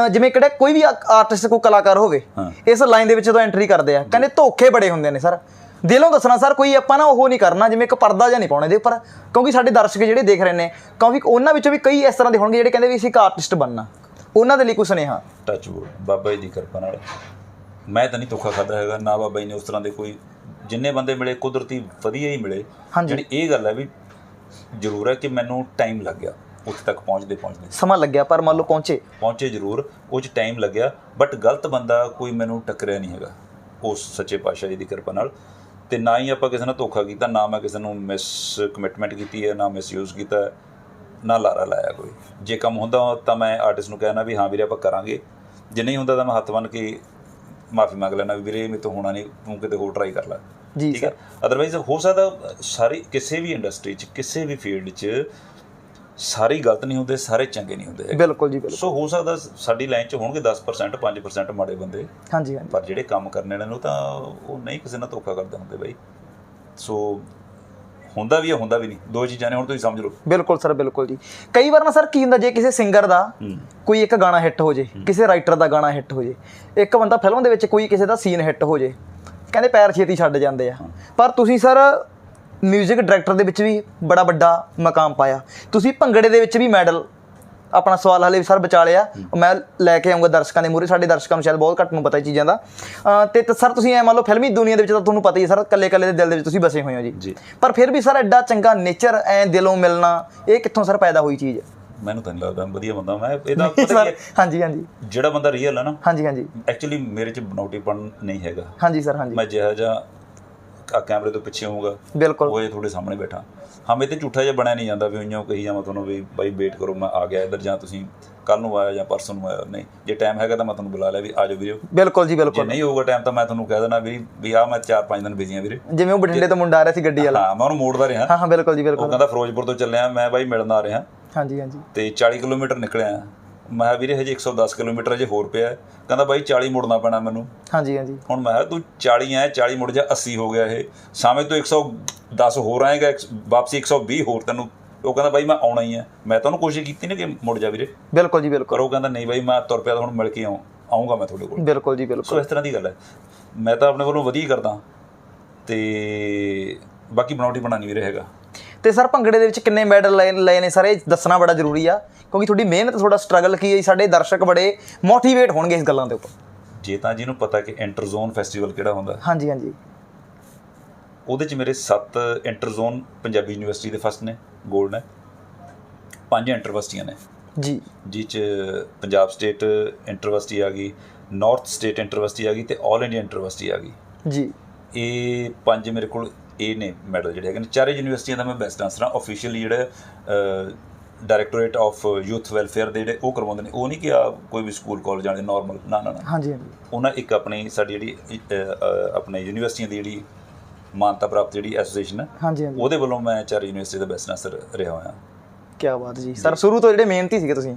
ਜਿਵੇਂ ਕਿਹੜਾ ਕੋਈ ਵੀ ਆਰਟਿਸਟ ਕੋਈ ਕਲਾਕਾਰ ਹੋਵੇ। ਇਸ ਲਾਈਨ ਦੇ ਵਿੱਚ ਜਦੋਂ ਐਂਟਰੀ ਕਰਦੇ ਆ। ਕਹਿੰਦੇ ਧੋਖੇ ਬੜੇ ਹੁੰਦੇ ਨੇ ਸਰ। ਦਿਲੋਂ ਦੱਸਣਾ ਸਰ ਕੋਈ ਆਪਾਂ ਨਾ ਉਹ ਨਹੀਂ ਕਰਨਾ ਜਿਵੇਂ ਇੱਕ ਪਰਦਾ ਜਾਂ ਨਹੀਂ ਪਾਉਣਾ ਇਹਦੇ ਉੱਪਰ। ਕਿਉਂਕਿ ਸਾਡੇ ਦਰਸ਼ਕ ਜਿਹੜੇ ਦੇਖ ਰਹੇ ਨੇ ਕਿਉਂਕਿ ਉਹਨਾਂ ਵਿੱਚੋਂ ਵੀ ਕਈ ਇਸ ਤਰ੍ਹਾਂ ਦੇ ਹੋਣਗੇ ਜਿਹੜੇ ਕਹਿੰਦੇ ਵੀ ਅਸੀਂ ਇੱਕ ਆਰਟਿਸਟ ਬਣਨਾ। ਉਹਨਾਂ ਦੇ ਲਈ ਕੋਈ ਸੁਨੇਹਾ? ਟੱਚ ਵੁੱਡ ਬਾਬਾ ਜੀ ਦੀ ਕਿਰਪਾ ਨਾਲ। ਮੈਂ ਤਾਂ ਨਹੀਂ ਧੋਖਾ ਖਾਦਾ ਹੈਗਾ ਨਾ ਬਾਬਾ ਜੀ ਨੇ ਉਸ ਤਰ੍ਹਾਂ ਦੇ ਕੋਈ ਜਿੰਨੇ ਬੰਦੇ ਮਿਲੇ ਕੁਦਰਤੀ ਵਧੀਆ ਹੀ ਮਿਲੇ। ਜਿਹੜੀ ਇਹ ਗੱਲ ਹੈ ਵੀ ਜ਼ਰੂਰ ਹੈ ਕਿ ਮੈਨੂੰ ਟਾਈਮ ਲੱਗ ਗਿਆ ਉੱਥੇ ਤੱਕ ਪਹੁੰਚਦੇ ਪਹੁੰਚਦੇ। ਸਮਾਂ ਲੱਗਿਆ ਪਰ ਮੰਨ ਲਓ ਪਹੁੰਚੇ। ਪਹੁੰਚੇ ਜ਼ਰੂਰ ਉਹ 'ਚ ਟਾਈਮ ਲੱਗਿਆ ਬਟ ਗਲਤ ਬੰਦਾ ਕੋਈ ਮੈਨੂੰ ਟੱਕਰਿਆ ਨਹੀਂ ਹੈਗਾ ਉਸ ਸੱਚੇ ਪਾਤਸ਼ਾਹ ਜੀ ਦੀ ਕਿਰਪਾ ਨਾਲ। ਤੇ ਨਾ ਹੀ ਆਪਾਂ ਕਿਸੇ ਨਾਲ ਧੋਖਾ ਕੀਤਾ ਨਾ ਮੈਂ ਕਿਸੇ ਨੂੰ ਮਿਸ ਕਮਿਟਮੈਂਟ ਕੀਤੀ ਹੈ ਨਾ ਮਿਸਯੂਜ਼ ਕੀਤਾ ਹੈ, ਨਾ ਲਾਰਾ ਲਾਇਆ ਕੋਈ। ਜੇ ਕੰਮ ਹੁੰਦਾ ਤਾਂ ਮੈਂ ਆਰਟਿਸਟ ਨੂੰ ਕਹਿਣਾ ਵੀ ਹਾਂ ਵੀਰੇ ਆਪਾਂ ਕਰਾਂਗੇ। ਜੇ ਨਹੀਂ ਹੁੰਦਾ ਤਾਂ ਮੈਂ ਹੱਥ ਬੰਨ ਕੇ ਮਾਫੀ ਮੰਗ ਲੈਣਾ ਵੀਰੇ ਮੇਰੇ ਤੋਂ ਹੋਣਾ ਨਹੀਂ ਤੂੰ ਕਿਤੇ ਹੋਰ ਟਰਾਈ ਕਰ ਲੈ। ਠੀਕ ਹੈ? ਅਦਰਵਾਈਜ਼ ਹੋ ਸਕਦਾ ਸਾਰੀ ਕਿਸੇ ਵੀ ਇੰਡਸਟਰੀ 'ਚ ਕਿਸੇ ਵੀ ਫੀਲਡ 'ਚ ਸਾਰੇ ਗਲਤ ਨਹੀਂ ਹੁੰਦੇ ਸਾਰੇ ਚੰਗੇ ਨਹੀਂ ਹੁੰਦੇ। ਬਿਲਕੁਲ ਜੀ ਬਿਲਕੁਲ। ਸੋ ਹੋ ਸਕਦਾ ਸਾਡੀ ਲਾਈਨ 'ਚ ਹੋਣਗੇ 10% 5% ਮਾੜੇ ਬੰਦੇ। ਹਾਂਜੀ ਹਾਂਜੀ। ਪਰ ਜਿਹੜੇ ਕੰਮ ਕਰਨੇ ਵਾਲੇ ਨੂੰ ਤਾਂ ਉਹ ਨਹੀਂ ਕਿਸੇ ਨਾਲ ਧੋਖਾ ਕਰਦੇ ਹੁੰਦੇ ਬਾਈ। ਸੋ ਹੁੰਦਾ ਵੀ ਹੈ ਹੁੰਦਾ ਵੀ ਨਹੀਂ। ਦੋ ਚੀਜ਼ਾਂ ਨੇ ਹੁਣ ਤੁਸੀਂ ਸਮਝ ਲਓ। ਬਿਲਕੁਲ ਸਰ ਬਿਲਕੁਲ ਜੀ। ਕਈ ਵਾਰ ਨਾ ਸਰ ਕੀ ਹੁੰਦਾ ਜੇ ਕਿਸੇ ਸਿੰਗਰ ਦਾ ਕੋਈ ਇੱਕ ਗਾਣਾ ਹਿੱਟ ਹੋ ਜੇ ਕਿਸੇ ਰਾਈਟਰ ਦਾ ਗਾਣਾ ਹਿੱਟ ਹੋ ਜੇ ਇੱਕ ਬੰਦਾ ਫਿਲਮ ਦੇ ਵਿੱਚ ਕੋਈ ਕਿਸੇ ਦਾ ਸੀਨ ਹਿੱਟ ਹੋ ਜੇ ਕਹਿੰਦੇ ਪੈਰ ਛੇਤੀ ਛੱਡ ਜਾਂਦੇ ਆ। ਪਰ ਤੁਸੀਂ ਸਰ 뮤직 ਡਾਇਰੈਕਟਰ ਦੇ ਵਿੱਚ ਵੀ ਬੜਾ ਵੱਡਾ ਮਕਾਮ ਪਾਇਆ। ਤੁਸੀਂ ਭੰਗੜੇ ਦੇ ਵਿੱਚ ਵੀ ਮੈਡਲ ਆਪਣਾ ਸਵਾਲ ਹਲੇ ਵੀ ਸਰ ਬਚਾ ਲਿਆ। ਮੈਂ ਲੈ ਕੇ ਆਉਂਗਾ ਦਰਸ਼ਕਾਂ ਦੇ ਮੂਹਰੇ ਸਾਡੇ ਦਰਸ਼ਕਾਂ ਨੂੰ ਸ਼ਾਇਦ ਬਹੁਤ ਘੱਟ ਨੂੰ ਪਤਾ ਇਹ ਚੀਜ਼ਾਂ ਦਾ। ਤੇ ਸਰ ਤੁਸੀਂ ਐ ਮੰਨ ਲਓ ਫਿਲਮੀ ਦੁਨੀਆ ਦੇ ਵਿੱਚ ਤਾਂ ਤੁਹਾਨੂੰ ਪਤਾ ਹੀ ਹੈ ਸਰ ਕੱਲੇ ਕੱਲੇ ਦੇ ਦਿਲ ਦੇ ਵਿੱਚ ਤੁਸੀਂ ਬਸੇ ਹੋਏ ਹੋ ਜੀ। ਜੀ। ਪਰ ਫਿਰ ਵੀ ਸਰ ਐਡਾ ਚੰਗਾ ਨੇਚਰ ਐ ਦਿਲੋਂ ਮਿਲਣਾ ਇਹ ਕਿੱਥੋਂ ਸਰ ਪੈਦਾ ਹੋਈ ਚੀਜ਼? ਮੈਨੂੰ ਤਾਂ ਲੱਗਦਾ ਮੈਂ ਵਧੀਆ ਬੰਦਾ ਮੈਂ ਇਹਦਾ ਪਤਾ ਕੀ ਹਾਂਜੀ ਹਾਂਜੀ। ਜਿਹੜਾ ਬੰਦਾ ਰੀਅਲ ਹੈ ਨਾ ਹਾਂਜੀ ਹਾਂਜੀ। ਐਕਚੁਅਲੀ ਮੇਰੇ 'ਚ ਬਣਾਉਟੀਪਣ ਨਹੀਂ ਹੈਗਾ। ਹਾਂਜੀ ਸਰ ਹਾਂਜੀ। ਮੈਂ ਜਿਹਾ ਜਿਹਾ ਆ ਕੈਮਰੇ ਤੋਂ ਪਿੱਛੇ ਹੋਊਗਾ। ਬਿਲਕੁਲ। ਉਹ ਇਹ ਤੁਹਾਡੇ ਸਾਹਮਣੇ ਬੈਠਾ। ਹਾਂ ਮੈਂ ਤੇ ਝੂਠਾ ਜਿਹਾ ਬਣਿਆ ਨਹੀਂ ਜਾਂਦਾ ਵੀ ਉਈਓ ਕਹੀ ਜਾਵਾਂ ਤੁਹਾਨੂੰ ਵੀ ਬਾਈ ਵੇਟ ਕਰੋ ਮੈਂ ਆ ਗਿਆ ਇੱਧਰ ਜਾਂ ਤੁਸੀਂ ਕੱਲ ਨੂੰ ਆਇਆ ਜਾਂ ਪਰਸੋਂ ਨੂੰ ਆਇਆ। ਨਹੀਂ ਜੇ ਟਾਈਮ ਹੈਗਾ ਤਾਂ ਮੈਂ ਤੁਹਾਨੂੰ ਬੁਲਾ ਲਿਆ ਵੀ ਆ ਜਾਓ ਵੀਰੇ ਬਿਲਕੁਲ ਜੀ ਜੇ ਬਿਲਕੁਲ। ਨਹੀਂ ਹੋਊਗਾ ਟਾਈਮ ਤਾਂ ਮੈਂ ਤੁਹਾਨੂੰ ਕਹਿ ਦੇਣਾ ਵੀ ਵੀ ਆ ਮੈਂ 4-5 ਦਿਨ ਬਿਜ਼ੀ ਆ ਵੀਰੇ। ਜਿਵੇਂ ਉਹ ਬਠਿੰਡੇ ਤੋਂ ਮੁੰਡਾ ਆ ਰਿਹਾ ਸੀ ਗੱਡੀ ਵਾਲਾ। ਹਾਂ ਮੈਂ ਉਹਨੂੰ ਮੋੜਦਾ ਰਿਹਾ। ਹਾਂ ਹਾਂ ਬਿਲਕੁਲ ਜੀ ਉਹ ਬਿਲਕੁਲ ਕਹਿੰਦਾ ਫਿਰੋਜ਼ਪੁਰ ਤੋਂ ਚੱਲਿਆ ਮੈਂ ਬਾਈ ਮਿਲਣ ਆ ਰਿਹਾ। ਹਾਂਜੀ ਹਾਂਜੀ। ਤੇ 40 ਕਿਲੋਮੀਟਰ ਨਿਕਲਿਆ। ਮੈਂ ਕਿਹਾ ਵੀਰੇ ਹਜੇ 110 ਕਿਲੋਮੀਟਰ ਅਜੇ ਹੋਰ ਪਿਆ। ਕਹਿੰਦਾ ਬਾਈ 40 ਮੁੜਨਾ ਪੈਣਾ ਮੈਨੂੰ। ਹਾਂਜੀ ਹਾਂਜੀ। ਹੁਣ ਮੈਂ ਕਿਹਾ ਤੂੰ 40 ਆਇਆ 40 ਮੁੜ ਜਾ 80 ਹੋ ਗਿਆ ਇਹ। ਸਾਵੇਂ ਤੋਂ 110 ਹੋਰ ਆਏਗਾ ਵਾਪਸੀ 120 ਹੋਰ ਤੈਨੂੰ। ਉਹ ਕਹਿੰਦਾ ਬਾਈ ਮੈਂ ਆਉਣਾ ਹੀ ਹੈ ਮੈਂ ਤਾਂ ਉਹਨੂੰ ਕੋਸ਼ਿਸ਼ ਕੀਤੀ ਨਾ ਕਿ ਮੁੜ ਜਾ ਵੀਰੇ। ਬਿਲਕੁਲ ਜੀ ਬਿਲਕੁਲ। ਪਰ ਉਹ ਕਹਿੰਦਾ ਨਹੀਂ ਬਾਈ ਮੈਂ ਤੁਰ ਪਿਆ ਤਾਂ ਹੁਣ ਮਿਲ ਕੇ ਆਉਂ ਆਉਂਗਾ ਮੈਂ ਤੁਹਾਡੇ ਕੋਲ। ਬਿਲਕੁਲ ਜੀ ਸੋ ਬਿਲਕੁਲ। ਇਸ ਤਰ੍ਹਾਂ ਦੀ ਗੱਲ ਹੈ ਮੈਂ ਤਾਂ ਆਪਣੇ ਵੱਲੋਂ ਵਧੀਆ ਕਰਦਾ। ਤੇ ਬਾਕੀ ਬਣਾਉਟੀ ਬਣਾਣੀ ਵੀਰੇ ਹੈਗਾ। ਤੇ ਸਰ ਭੰਗੜੇ ਦੇ ਵਿੱਚ ਕਿੰਨੇ ਮੈਡਲ ਲਏ ਲਏ ਨੇ? ਸਰ ਇਹ ਦੱਸਣਾ ਬੜਾ ਜ਼ਰੂਰੀ ਆ ਕਿਉਂਕਿ ਤੁਹਾਡੀ ਮਿਹਨਤ ਤੁਹਾਡਾ ਸਟਰਗਲ ਕੀ ਹੈ? ਸਾਡੇ ਦਰਸ਼ਕ ਬੜੇ ਮੋਟੀਵੇਟ ਹੋਣਗੇ ਇਸ ਗੱਲਾਂ ਦੇ ਉੱਪਰ। ਜੇ ਤਾਂ ਜਿਹਨੂੰ ਪਤਾ ਕਿ ਇੰਟਰਜ਼ੋਨ ਫੈਸਟੀਵਲ ਕਿਹੜਾ ਹੁੰਦਾ। ਹਾਂਜੀ ਹਾਂਜੀ। ਉਹਦੇ ਚ ਮੇਰੇ 7 ਇੰਟਰਜ਼ੋਨ ਪੰਜਾਬੀ ਯੂਨੀਵਰਸਿਟੀ ਦੇ ਫਸਟ ਨੇ 골ਡ ਨੇ। ਪੰਜ ਇੰਟਰਵਰਸਿਟੀਆਂ ਨੇ। ਜੀ। ਜਿਹ ਚ ਪੰਜਾਬ ਸਟੇਟ ਇੰਟਰਵਰਸਿਟੀ ਆ ਗਈ ਨਾਰਥ ਸਟੇਟ ਇੰਟਰਵਰਸਿਟੀ ਆ ਗਈ ਤੇ 올 ਇੰਡੀਆ ਇੰਟਰਵਰਸਿਟੀ ਆ ਗਈ। ਜੀ। ਇਹ ਪੰਜ ਮੇਰੇ ਕੋਲ ਇਹ ਨੇ ਮੈਡਲ ਜਿਹੜੇ ਹੈਗੇ ਨੇ। ਚਾਰੇ ਯੂਨੀਵਰਸਿਟੀਆਂ ਦਾ ਮੈਂ ਬੈਸਟ ਆਨਸਰ ਹਾਂ। ਆਫੀਸ਼ੀਅਲੀ ਜਿਹੜੇ ਡਾਇਰੈਕਟੋਰੇਟ ਆਫ ਯੂਥ ਵੈਲਫੇਅਰ ਦੇ ਜਿਹੜੇ ਉਹ ਕਰਵਾਉਂਦੇ ਨੇ। ਉਹ ਨਹੀਂ ਕਿ ਆ ਕੋਈ ਵੀ ਸਕੂਲ ਕਾਲਜ ਜਾਣੇ ਨਾਰਮਲ ਨਾ ਨਾ ਨਾ। ਹਾਂਜੀ ਹਾਂਜੀ। ਉਹਨਾਂ ਇੱਕ ਆਪਣੀ ਸਾਡੀ ਜਿਹੜੀ ਆਪਣੇ ਯੂਨੀਵਰਸਿਟੀਆਂ ਦੀ ਜਿਹੜੀ ਮਾਨਤਾ ਪ੍ਰਾਪਤ ਜਿਹੜੀ ਐਸੋਸੀਏਸ਼ਨ ਹੈ ਹਾਂਜੀ ਹਾਂਜੀ। ਉਹਦੇ ਵੱਲੋਂ ਮੈਂ ਚਾਰੇ ਯੂਨੀਵਰਸਿਟੀ ਦਾ ਬੈਸਟ ਆਨਸਰ ਰਿਹਾ ਹੋਇਆ। ਕੀ ਬਾਤ ਜੀ। ਸਰ ਸ਼ੁਰੂ ਤੋਂ ਜਿਹੜੇ ਮਿਹਨਤੀ ਸੀਗੇ ਤੁਸੀਂ?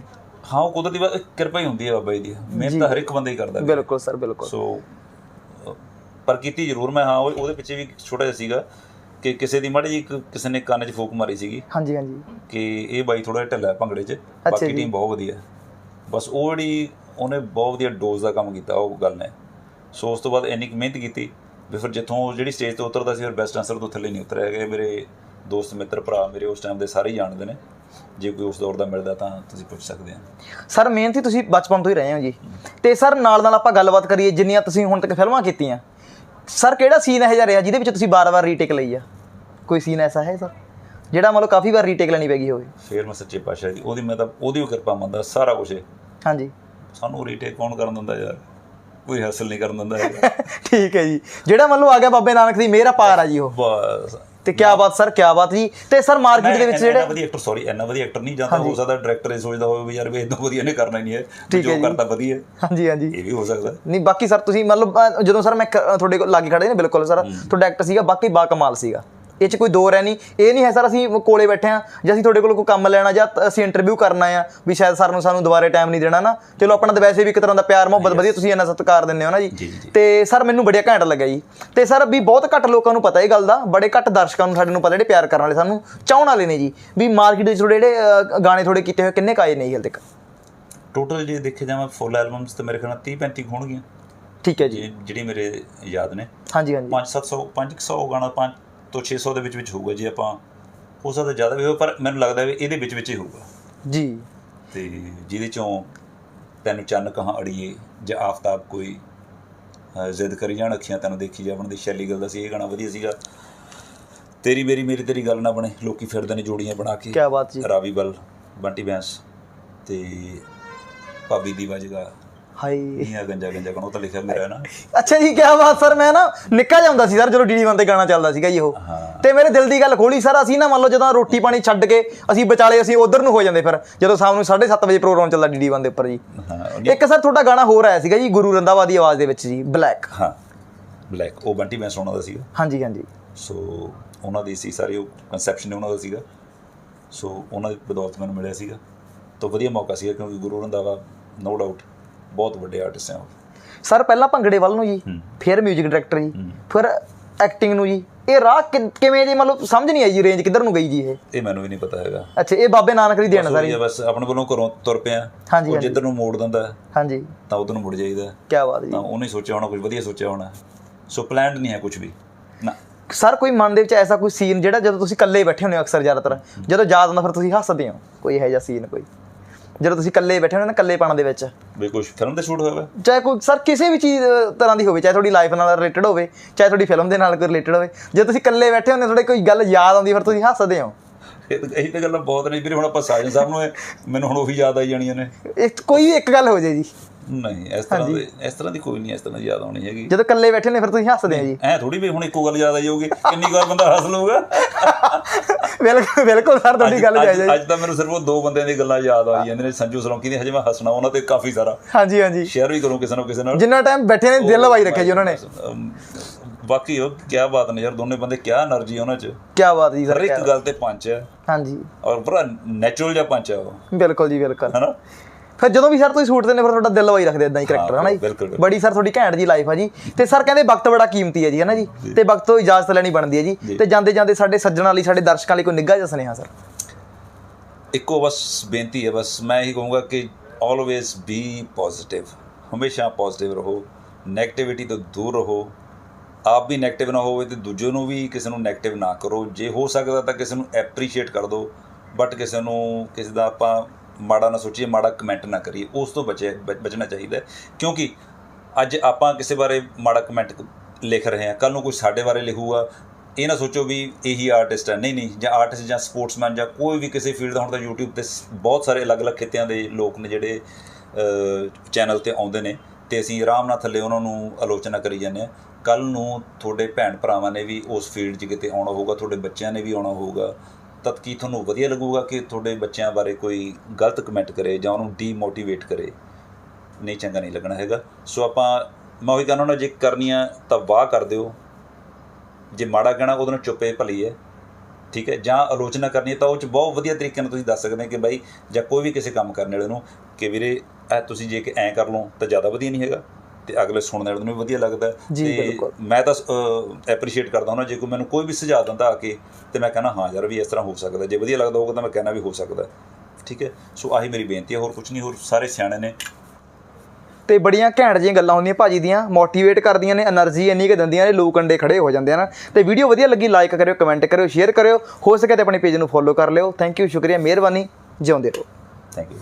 ਹਾਂ ਉਹ ਕੁਦਰਤੀ ਕਿਰਪਾ ਹੀ ਹੁੰਦੀ ਹੈ ਬਾਬਾ ਜੀ ਦੀ। ਮਿਹਨਤ ਹਰ ਇੱਕ ਬੰਦਾ ਹੀ ਕਰਦਾ। ਬਿਲਕੁਲ ਸਰ ਬਿਲਕੁਲ। ਸੋ ਪਰ ਕੀਤੀ ਜ਼ਰੂਰ ਮੈਂ ਹਾਂ ਉਹ- ਉਹਦੇ ਪਿੱਛੇ ਵੀ ਛੋਟਾ ਜਿਹਾ ਸੀਗਾ ਕਿ ਕਿਸੇ ਦੀ ਮਾੜੀ ਇੱਕ ਕਿਸੇ ਨੇ ਕੰਨ 'ਚ ਫੂਕ ਮਾਰੀ ਸੀਗੀ। ਹਾਂਜੀ ਹਾਂਜੀ। ਕਿ ਇਹ ਬਾਈ ਥੋੜਾ ਜਿਹਾ ਢਿੱਲਾ ਹੈ ਭੰਗੜੇ 'ਚ ਬਾਕੀ ਜੀ। ਟੀਮ ਬਹੁਤ ਵਧੀਆ। ਹੈ। ਬਸ ਉਹ ਜਿਹੜੀ ਉਹਨੇ ਬਹੁਤ ਵਧੀਆ ਡੋਜ਼ ਦਾ ਕੰਮ ਕੀਤਾ ਉਹ ਗੱਲ ਨੇ ਸੋ ਉਸ ਤੋਂ ਬਾਅਦ ਇੰਨੀ ਕੁ ਮਿਹਨਤ ਕੀਤੀ ਵੀ ਫਿਰ ਜਿੱਥੋਂ ਉਹ ਜਿਹੜੀ ਸਟੇਜ ਤੇ ਉਤਰਦਾ ਸੀ ਫਿਰ ਬੈਸਟ ਆਨਸਰ ਤੋਂ ਥੱਲੇ ਨਹੀਂ ਉਤਰਿਆ ਹੈਗਾ ਇਹ ਮੇਰੇ ਦੋਸਤ ਮਿੱਤਰ ਭਰਾ ਮੇਰੇ ਉਸ ਟਾਈਮ ਦੇ ਸਾਰੇ ਹੀ ਜਾਣਦੇ ਨੇ। ਜੇ ਕੋਈ ਉਸ ਦੌਰ ਦਾ ਮਿਲਦਾ ਤਾਂ ਤੁਸੀਂ ਪੁੱਛ ਸਕਦੇ ਆ ਸਰ ਮਿਹਨਤੀ ਤੁਸੀਂ ਬਚਪਨ ਤੋਂ ਹੀ ਰਹੇ ਹੋ ਜੀ। ਤੇ ਸਰ ਨਾਲ ਨਾਲ ਆਪਾਂ ਗੱਲਬਾਤ ਕਰੀਏ ਜਿੰਨੀਆਂ ਤੁਸੀਂ ਹੁਣ ਤੱਕ ਫਿਲਮਾਂ ਕੀਤੀਆਂ ਸਰ ਕਿਹੜਾ ਸੀਨ ਇਹੋ ਜਿਹਾ ਰਿਹਾ ਜਿਹਦੇ ਵਿੱਚ ਤੁਸੀਂ ਬਾਰ-ਬਾਰ ਰੀਟੇਕ ਲਈ ਆ? ਕੋਈ ਸੀਨ ਐਸਾ ਹੈ ਸਰ? ਜਿਹੜਾ ਮਤਲਬ ਕਾਫੀ ਵਾਰ ਰੀਟੇਕ ਲੈਣੀ ਪੈ ਗਈ ਹੋਵੇ। ਫਿਰ ਮੈਂ ਸੱਚੇ ਪਾਤਸ਼ਾਹ ਦੀ ਉਹਦੀ ਮੈਂ ਤਾਂ ਉਹਦੀ ਵੀ ਕਿਰਪਾ ਮੰਨਦਾ ਸਾਰਾ ਕੁਝ ਹਾਂਜੀ। ਸਾਨੂੰ ਰੀਟੇਕ ਕੌਣ ਕਰਨ ਦਿੰਦਾ ਯਾਰ? ਕੋਈ ਹਾਸਲ ਨਹੀਂ ਕਰਨ ਦਿੰਦਾ ਹੈਗਾ। ਠੀਕ ਹੈ ਜੀ। ਜਿਹੜਾ ਮੰਨ ਲਓ ਆ ਗਿਆ ਬਾਬੇ ਨਾਨਕ ਦੀ ਮਿਹਰ ਪਾਰ ਆ ਜੀ ਉਹ। ਬਸ। ਤੇ ਕੀ ਬਾਤ ਸਰ ਕੀ ਬਾਤ ਜੀ। ਤੇ ਸਰ ਮਾਰਕੀਟ ਦੇ ਵਿੱਚ ਜਿਹੜੇ ਵਧੀਆ ਐਕਟਰ ਸੌਰੀ ਇੰਨਾ ਵਧੀਆ ਐਕਟਰ ਨਹੀਂ ਜਾਂਦਾ ਹੋ ਸਕਦਾ ਡਾਇਰੈਕਟਰ ਇਹ ਸੋਚਦਾ ਹੋਵੇ ਵੀ ਯਾਰ ਵੀ ਇਦੋਂ ਵਧੀਆ ਨੇ ਕਰਨਾ ਨਹੀਂ ਹੈ ਜੋ। ਕਰਦਾ ਵਧੀਆ। ਹਾਂਜੀ ਹਾਂਜੀ। ਇਹ ਵੀ ਹੋ ਸਕਦਾ। ਨਹੀਂ ਬਾਕੀ ਸਰ ਤੁਸੀਂ ਮਤਲਬ ਜਦੋਂ ਸਰ ਮੈਂ ਤੁਹਾਡੇ ਕੋਲ ਲਾਗੇ ਖੜੇ ਨੇ ਬਿਲਕੁਲ ਸਰ ਤੁਹਾਡਾ ਐਕਟ ਸੀਗਾ ਬਾਕੀ ਬਾ ਕਮਾਲ ਸੀਗਾ। ਇਹ ਚ ਕੋਈ ਦੋ ਰਹਿ ਨਹੀਂ। ਇਹ ਨਹੀਂ ਹੈ ਸਰ ਅਸੀਂ ਕੋਲੇ ਬੈਠੇ ਆ ਜਾਂ ਅਸੀਂ ਤੁਹਾਡੇ ਕੋਲ ਕੋਈ ਕੰਮ ਲੈਣਾ ਜਾਂ ਅਸੀਂ ਇੰਟਰਵਿਊ ਕਰਨਾ ਆ ਵੀ ਸ਼ਾਇਦ ਸਰ ਨੂੰ ਸਾਨੂੰ ਦੁਬਾਰੇ ਟਾਈਮ ਨਹੀਂ ਦੇਣਾ ਨਾ। ਚਲੋ ਆਪਣਾ ਤਾਂ ਵੈਸੇ ਵੀ ਇੱਕ ਤਰ੍ਹਾਂ ਦਾ ਪਿਆਰ ਮੁਹੱਬਤ ਵਧੀਆ ਤੁਸੀਂ ਇੰਨਾ ਸਤਿਕਾਰ ਦਿੰਦੇ ਹੋ ਨਾ ਜੀ। ਤੇ ਸਰ ਮੈਨੂੰ ਬੜੀਆ ਘੈਂਟ ਲੱਗਿਆ ਜੀ। ਤੇ ਸਰ ਵੀ ਬਹੁਤ ਘੱਟ ਲੋਕਾਂ ਨੂੰ ਪਤਾ ਇਹ ਗੱਲ ਦਾ ਬੜੇ ਘੱਟ ਦਰਸ਼ਕਾਂ ਨੂੰ ਸਾਡੇ ਨੂੰ ਪਤਾ ਜਿਹੜੇ ਪਿਆਰ ਕਰਨ ਵਾਲੇ ਸਾਨੂੰ ਚਾਹਣ ਵਾਲੇ ਨੇ ਜੀ। ਵੀ ਮਾਰਕੀਟ ਵਿੱਚ ਤੁਹਾਡੇ ਜਿਹੜੇ ਗਾਣੇ ਥੋੜੇ ਕੀਤੇ ਹੋਏ ਕਿੰਨੇ ਕਾਏ ਨਹੀਂ ਹਾਲੇ ਤੱਕ? ਟੋਟਲ ਜੇ ਦੇਖੇ ਜਾਵਾਂ ਫੁੱਲ ਐਲਬਮਸ ਤੇ ਮੇਰੇ ਖਿਆਲ ਨਾਲ 30 35 ਹੋਣਗੀਆਂ। ਠੀਕ ਹੈ ਜੀ। ਜੇ- ਜਿਹੜੀ ਮੇਰੇ ਯਾਦ ਨੇ। ਹਾਂਜੀ ਹਾਂਜੀ। 5 700 500 ਗਾਣਾ 5 ਤੋਂ 600 ਦੇ ਵਿੱਚ ਵਿੱਚ ਹੋਊਗਾ ਜੇ ਆਪਾਂ ਹੋ ਸਕਦਾ ਜ਼ਿਆਦਾ ਵੀ ਹੋਵੇ ਪਰ ਮੈਨੂੰ ਲੱਗਦਾ ਵੀ ਇਹਦੇ ਵਿੱਚ ਵਿੱਚ ਹੀ ਹੋਊਗਾ। ਜੀ। ਤੇ ਜਿਹਦੇ ਚੋਂ ਤੈਨੂੰ ਚੰਨ ਕਹਾਂ ਅੜੀਏ ਜਾਂ ਆਫਤਾਬ ਕੋਈ ਜ਼ਿੱਦ ਕਰੀ ਜਾਣ ਅੱਖੀਆਂ ਤੈਨੂੰ ਦੇਖੀ ਜਾਵਣ ਦੀ ਸ਼ੈਲੀ ਗੱਲ ਦਾ ਸੀ ਇਹ ਗਾਣਾ ਵਧੀਆ ਸੀਗਾ। ਤੇਰੀ ਮੇਰੀ ਮੇਰੀ ਤੇਰੀ ਗੱਲ ਨਾ ਬਣੇ ਲੋਕੀ ਫਿਰਦੇ ਨੇ ਜੋੜੀਆਂ ਬਣਾ ਕੇ। ਕਿਆ ਬਾਤ ਜੀ। ਰਾਵੀ ਬਲ ਬੰਟੀ ਬੈਂਸ ਤੇ ਭਾਬੀ ਦੀ ਵਜਗਾ ਹਾਈ ਨੀਆਂ ਗੰਜਾ ਗੰਜਾ ਕਣੋ ਤਾਂ ਲਿਖਿਆ ਮੇਰਾ ਨਾ। ਅੱਛਾ ਜੀ ਕੀ ਬਾਤ ਸਰ ਮੈਂ ਨਾ ਨਿੱਕਾ ਜਿਹਾ ਹੁੰਦਾ ਸੀ ਸਰ ਜਦੋਂ ਡੀਡੀ ਵਨ ਤੇ ਗਾਣਾ ਚੱਲਦਾ ਸੀਗਾ ਜੀ ਉਹ। ਤੇ ਮੇਰੇ ਦਿਲ ਦੀ ਗੱਲ ਖੋਲੀ ਸਰ ਅਸੀਂ ਨਾ ਮੰਨ ਲਓ ਜਦੋਂ ਰੋਟੀ ਪਾਣੀ ਛੱਡ ਕੇ ਅਸੀਂ ਵਿਚਾਲੇ ਅਸੀਂ ਉਧਰ ਨੂੰ ਹੋ ਜਾਂਦੇ ਫਿਰ ਜਦੋਂ ਸ਼ਾਮ ਨੂੰ 7:30 ਵਜੇ ਪ੍ਰੋਗਰਾਮ ਚੱਲਦਾ ਡੀਡੀ ਵਨ ਦੇ ਉੱਪਰ ਜੀ। ਇੱਕ ਸਰ ਤੁਹਾਡਾ ਗਾਣਾ ਹੋਰ ਆਇਆ ਸੀਗਾ ਜੀ ਗੁਰੂ ਰੰਧਾਵਾ ਦੀ ਆਵਾਜ਼ ਦੇ ਵਿੱਚ ਜੀ ਬਲੈਕ। ਹਾਂ ਬਲੈਕ ਉਹ ਬੰਟੀ ਬੈਂਸ ਉਹਨਾਂ ਦਾ ਸੀਗਾ। ਹਾਂਜੀ ਹਾਂਜੀ। ਸੋ ਉਹਨਾਂ ਦੀ ਸੀ ਸਾਰੀ ਉਹ ਕਨਸੈਪਸ਼ਨ ਉਹਨਾਂ ਦਾ ਸੀਗਾ। ਸੋ ਉਹਨਾਂ ਦੀ ਬਦੌਲਤ ਮੈਨੂੰ ਮਿਲਿਆ ਸੀਗਾ। ਤਾਂ ਵਧੀਆ ਮੌਕਾ ਸੀਗਾ ਕਿਉਂਕਿ ਗੁਰੂ ਰੰਧਾਵਾ ਨੋ ਡਾਊਟ ਬਹੁਤ ਵੱਡੇ ਆਰਟਿਸਟ ਆ ਸਰ ਪਹਿਲਾਂ ਭੰਗੜੇ ਵੱਲ ਨੂੰ ਜੀ ਫਿਰ 뮤직 ਡਾਇਰੈਕਟਰ ਜੀ ਫਿਰ ਐਕਟਿੰਗ ਨੂੰ ਜੀ। ਇਹ ਰਾਹ ਕਿਵੇਂ ਜੀ? ਮਤਲਬ ਸਮਝ ਨਹੀਂ ਆਈ ਜੀ ਰੇਂਜ ਕਿੱਧਰ ਨੂੰ ਗਈ ਜੀ ਇਹ? ਇਹ ਮੈਨੂੰ ਵੀ ਨਹੀਂ ਪਤਾ ਹੈਗਾ। ਅੱਛਾ ਇਹ ਬਾਬੇ ਨਾਨਕ ਦੀ ਦੇਣ ਸਰ ਬਸ ਆਪਣੇ ਵੱਲੋਂ ਘਰੋਂ ਤੁਰ ਪਿਆ। ਉਹ। ਜਿੱਧਰ ਨੂੰ ਮੋੜ ਦਿੰਦਾ ਹੈ, ਹਾਂਜੀ। ਤਾਂ ਉਧਰ ਨੂੰ ਮੁੜ ਜਾਈਦਾ। ਕੀ ਬਾਤ ਜੀ। ਤਾਂ ਉਹਨੇ ਸੋਚਿਆ ਹੋਣਾ ਕੁਝ ਵਧੀਆ ਸੋਚਿਆ ਹੋਣਾ। ਸੋ ਪਲਾਨਡ ਨਹੀਂ ਹੈ ਕੁਝ ਵੀ। ਨਾ। ਸਰ ਕੋਈ ਮਨ ਦੇ ਵਿੱਚ ਐਸਾ ਕੋਈ ਸੀਨ ਜਿਹੜਾ ਜਦੋਂ ਤੁਸੀਂ ਇਕੱਲੇ ਬੈਠੇ ਹੁੰਦੇ ਹੋ ਅਕਸਰ ਜ਼ਿਆਦਾਤਰ ਜਦੋਂ ਯਾਦ ਆਉਂਦਾ ਫਿਰ ਤੁਸੀਂ ਹੱਸਦੇ ਹੋ? ਕੋਈ ਇਹੋ ਜਿਹਾ ਸੀਨ ਕੋਈ? ਜਦੋਂ ਤੁਸੀਂ ਇਕੱਲੇ ਬੈਠੇ ਹੁੰਦੇ ਨਾ ਇਕੱਲੇਪਣ ਦੇ ਵਿੱਚ। ਵੀ ਕੁਝ ਫਿਲਮ ਤੇ ਸ਼ੂਟ ਹੋਇਆ ਵਾ ਚਾਹੇ ਕੋਈ ਸਰ ਕਿਸੇ ਵੀ ਚੀਜ਼ ਤਰ੍ਹਾਂ ਦੀ ਹੋਵੇ ਚਾਹੇ ਤੁਹਾਡੀ ਲਾਈਫ ਨਾਲ ਰਿਲੇਟਡ ਹੋਵੇ ਚਾਹੇ ਤੁਹਾਡੀ ਫਿਲਮ ਦੇ ਨਾਲ ਕੋਈ ਰਿਲੇਟਡ ਹੋਵੇ। ਜੇ ਤੁਸੀਂ ਇਕੱਲੇ ਬੈਠੇ ਹੁੰਦੇ ਤੁਹਾਡੇ ਕੋਈ ਗੱਲ ਯਾਦ ਆਉਂਦੀ ਫਿਰ ਤੁਸੀਂ ਹੱਸਦੇ ਹੋ। ਇਹ ਤਾਂ- ਗੱਲਾਂ ਬਹੁਤ ਨੇ ਵੀਰੇ ਹੁਣ ਆਪਾਂ ਸਾਜਨ ਸਾਹਿਬ ਨੂੰ ਮੈਨੂੰ ਹੁਣ ਉਹੀ ਯਾਦ ਆਈ ਜਾਣੀਆਂ ਨੇ। ਕੋਈ ਵੀ ਇੱਕ ਗੱਲ ਹੋ ਜੇ ਜੀ। ਨਹੀਂ ਇਸ ਤਰ੍ਹਾਂ ਦੇ ਇਸ ਤਰ੍ਹਾਂ ਦੀ ਕੋਈ ਨਹੀਂ ਇਸ ਤਰ੍ਹਾਂ ਯਾਦ ਆਉਣੀ ਹੈਗੀ। ਜਦੋਂ ਇਕੱਲੇ ਬੈਠੇ ਨੇ ਫਿਰ ਤੁਸੀਂ ਹੱਸਦੇ ਆ ਜੀ। ਐ ਥੋੜੀ ਵੀ ਹੁਣ ਇੱਕੋ ਗੱਲ ਯਾਦ ਆਈ ਹੋਊਗੀ ਕਿੰਨੀ ਵਾਰ ਬੰਦਾ ਹੱਸ ਲਊਗਾ। ਬਿਲਕੁਲ ਬਿਲਕੁਲ ਸਰ ਤੁਹਾਡੀ ਗੱਲ ਜਾਇਜ਼ ਹੈ ਅੱਜ ਤਾਂ ਮੈਨੂੰ ਸਿਰਫ ਉਹ ਦੋ ਬੰਦਿਆਂ ਦੀ ਗੱਲਾਂ ਯਾਦ ਆ ਜਾਂਦੀਆਂ ਨੇ ਸੰਜੂ ਸਰੋਂਕੀ ਦੀ ਹਜੇ ਮੈਂ ਹੱਸਣਾ ਉਹਨਾਂ ਤੇ ਕਾਫੀ ਸਾਰਾ। ਹਾਂਜੀ ਹਾਂਜੀ। ਸ਼ੇਅਰ ਵੀ ਕਰੂੰ ਕਿਸੇ ਨਾ ਕਿਸੇ ਨਾਲ। ਜਿੰਨਾ ਟਾਈਮ ਬੈਠੇ ਨੇ ਦਿਲ ਲਵਾਈ ਰੱਖਿਆ ਜੀ ਉਹਨਾਂ ਨੇ। ਬਾਕੀ ਉਹ ਕੀ ਬਾਤ ਨੇ ਯਾਰ ਦੋਨੇ ਬੰਦੇ ਕੀ એનર્ਜੀ ਉਹਨਾਂ 'ਚ। ਕੀ ਬਾਤ ਜੀ ਸਰ ਇੱਕ ਗੱਲ ਤੇ ਪੰਚ ਹੈ। ਹਾਂਜੀ। ਔਰ ਬੜਾ ਨੈਚੁਰਲ ਜਿਹਾ ਪੰਚ ਹੈ ਉਹ। ਬਿਲਕੁਲ ਜੀ ਬਿਲਕੁਲ। ਹੈਨਾ? ਫਿਰ ਜਦੋਂ ਵੀ ਸਰ ਤੁਸੀਂ ਸੂਟ ਦਿੰਦੇ ਫਿਰ ਤੁਹਾਡਾ ਦਿਲ ਵਾਈ ਰੱਖਦੇ ਇਦਾਂ ਹੀ ਕਰੈਕਟਰ ਹਨਾ ਜੀ? ਬੜੀ ਸਰ ਤੁਹਾਡੀ ਘੈਂਟ ਜੀ ਲਾਈਫ ਆ ਜੀ। ਤੇ ਸਰ ਕਹਿੰਦੇ ਵਕਤ ਬੜਾ ਕੀਮਤੀ ਹੈ ਜੀ ਹਨਾ ਜੀ? ਤੇ ਵਕਤ ਤੋਂ ਇਜਾਜ਼ਤ ਲੈਣੀ ਬਣਦੀ ਹੈ ਜੀ। ਤੇ ਜਾਂਦੇ ਜਾਂਦੇ ਸਾਡੇ ਸੱਜਣਾਂ ਲਈ ਸਾਡੇ ਦਰਸ਼ਕਾਂ ਲਈ ਕੋਈ ਨਿੱਘਾ ਜਿਹਾ ਸੁਨੇਹਾ ਸਰ? ਇੱਕੋ ਬਸ ਬੇਨਤੀ ਹੈ ਬਸ ਮੈਂ ਇਹੀ ਕਹੂੰਗਾ ਕਿ ਆਲਵੇਸ ਬੀ ਪੋਜ਼ਿਟਿਵ ਹਮੇਸ਼ਾ ਪੋਜ਼ਿਟਿਵ ਰਹੋ। ਨੈਗੇਟਿਵਿਟੀ ਤੋਂ ਦੂਰ ਰਹੋ। ਆਪ ਵੀ ਨੈਗੇਟਿਵ ਨਾ ਹੋਵੇ ਤੇ ਦੂਜੇ ਨੂੰ ਵੀ ਕਿਸੇ ਨੂੰ ਨੈਗੇਟਿਵ ਨਾ ਕਰੋ। ਜੇ ਹੋ ਸਕਦਾ ਤਾਂ ਕਿਸੇ ਨੂੰ ਐਪਰੀਸ਼ੀਏਟ ਕਰ ਦਿਓ। ਬਟ ਕਿਸੇ ਨੂੰ ਕਿਸੇ ਦਾ ਆਪਾਂ ਮਾੜਾ ਨਾ ਸੋਚੀਏ, ਮਾੜਾ ਕਮੈਂਟ ਨਾ ਕਰੀਏ, ਉਸ ਤੋਂ ਬਚੇ ਬ- ਬਚਣਾ ਚਾਹੀਦਾ ਕਿਉਂਕਿ ਅੱਜ ਆਪਾਂ ਕਿਸੇ ਬਾਰੇ ਮਾੜਾ ਕਮੈਂਟ ਲਿਖ ਰਹੇ ਹਾਂ ਕੱਲ ਨੂੰ ਕੋਈ ਸਾਡੇ ਬਾਰੇ ਲਿਖੂਗਾ, ਇਹ ਨਾ ਸੋਚੋ ਵੀ ਇਹੀ ਆਰਟਿਸਟ ਹੈ। ਨਹੀਂ ਨਹੀਂ, ਜਾਂ ਆਰਟਿਸਟ ਜਾਂ ਸਪੋਰਟਸਮੈਨ ਜਾਂ ਕੋਈ ਵੀ ਕਿਸੇ ਫੀਲਡ ਦਾ, ਹੁਣ ਤਾਂ YouTube ਤੇ ਬਹੁਤ ਸਾਰੇ ਅਲੱਗ-ਅਲੱਗ ਖਿੱਤਿਆਂ ਦੇ ਲੋਕ ਨੇ ਜਿਹੜੇ ਚੈਨਲ ਤੇ ਆਉਂਦੇ ਨੇ, ਤੇ ਅਸੀਂ ਆਰਾਮ ਨਾਲ ਥੱਲੇ ਉਹਨਾਂ ਨੂੰ ਆਲੋਚਨਾ ਕਰੀ ਜਾਂਦੇ ਆ ਕੱਲ ਨੂੰ ਤੁਹਾਡੇ ਭੈਣ ਭਰਾਵਾਂ ਨੇ ਵੀ ਉਸ ਫੀਲਡ 'ਚ ਕਿਤੇ ਆਉਣਾ ਹੋਊਗਾ, ਤੁਹਾਡੇ ਬੱਚਿਆਂ ਨੇ ਵੀ ਆਉਣਾ ਹੋਊਗਾ। ਤਦ ਕੀ ਤੁਹਾਨੂੰ ਵਧੀਆ ਲੱਗੂਗਾ ਕਿ ਤੁਹਾਡੇ ਬੱਚਿਆਂ ਬਾਰੇ ਕੋਈ ਗਲਤ ਕਮੈਂਟ ਕਰੇ ਜਾਂ ਉਹਨੂੰ ਡੀਮੋਟੀਵੇਟ ਕਰੇ? ਨਹੀਂ, ਚੰਗਾ ਨਹੀਂ ਲੱਗਣਾ ਹੈਗਾ। ਸੋ ਆਪਾਂ, ਮੈਂ ਉਹੀ ਕਹਿੰਦਾ ਹੁੰਦਾ, ਜੇ ਕਰਨੀ ਆ ਤਾਂ ਵਾਹ ਕਰ ਦਿਓ। ਜੇ ਮਾੜਾ ਕਹਿਣਾ, ਉਹਦੇ ਨਾਲ ਚੁੱਪੇ ਭਲੀ ਹੈ। ਠੀਕ ਹੈ? ਜਾਂ ਆਲੋਚਨਾ ਕਰਨੀ ਹੈ ਤਾਂ ਉਹ ਚ ਬਹੁਤ ਵਧੀਆ ਤਰੀਕੇ ਨਾਲ ਤੁਸੀਂ ਦੱਸ ਸਕਦੇ ਹੋ ਕਿ ਬਾਈ, ਜਾਂ ਕੋਈ ਵੀ ਕਿਸੇ ਕੰਮ ਕਰਨ ਵਾਲੇ ਨੂੰ ਕਿ ਵੀਰੇ, ਇਹ ਤੁਸੀਂ ਜੇ ਕਿ ਐਂ ਕਰ ਲਓ ਤਾਂ ਜ਼ਿਆਦਾ ਵਧੀਆ ਨਹੀਂ ਹੈਗਾ। ਤੇ ਅਗਲੇ ਸੁਣਨ ਵਾਲੇ ਨੂੰ ਵੀ ਵਧੀਆ ਲੱਗਦਾ ਤੇ ਮੈਂ ਤਾਂ ਐਪਰੀਸ਼ੀਏਟ ਕਰਦਾ ਉਹਨਾਂ ਜੇ ਕੋਈ ਮੈਨੂੰ ਕੋਈ ਵੀ ਸੁਝਾਅ ਦਿੰਦਾ ਆ ਕੇ ਤੇ ਮੈਂ ਕਹਿੰਦਾ ਹਾਂ ਯਾਰ ਵੀ ਇਸ ਤਰ੍ਹਾਂ ਹੋ ਸਕਦਾ ਜੇ ਵਧੀਆ ਲੱਗਦਾ ਹੋਊਗਾ ਤਾਂ ਮੈਂ ਕਹਿਣਾ ਵੀ ਹੋ ਸਕਦਾ ਠੀਕ ਹੈ? ਸੋ ਆਹੀ ਮੇਰੀ ਬੇਨਤੀ ਹੈ ਹੋਰ ਕੁਝ ਨਹੀਂ ਹੋਰ ਸਾਰੇ ਸਿਆਣੇ ਨੇ। ਤੇ ਬੜੀਆਂ ਘੈਂਟ ਜੀਆਂ ਗੱਲਾਂ ਹੁੰਦੀਆਂ ਭਾਜੀ ਦੀਆਂ ਮੋਟੀਵੇਟ ਕਰਦੀਆਂ ਨੇ એનર્ਜੀ ਇੰਨੀ ਕਿ ਦਿੰਦੀਆਂ ਨੇ ਲੋਕ ਅੰਡੇ ਖੜੇ ਹੋ ਜਾਂਦੇ ਹਨ ਤੇ ਵੀਡੀਓ ਵਧੀਆ ਲੱਗੀ ਲਾਈਕ ਕਰਿਓ ਕਮੈਂਟ ਕਰਿਓ ਸ਼ੇਅਰ ਕਰਿਓ। ਹੋ ਸਕੇ ਤੇ ਆਪਣੇ ਪੇਜ ਨੂੰ ਫੋਲੋ ਕਰ ਲਿਓ। ਥੈਂਕ ਯੂ ਸ਼ੁਕਰੀਆ ਮਿਹਰਬਾਨੀ ਜਿਉਂਦੇ ਰਹੋ। Thank you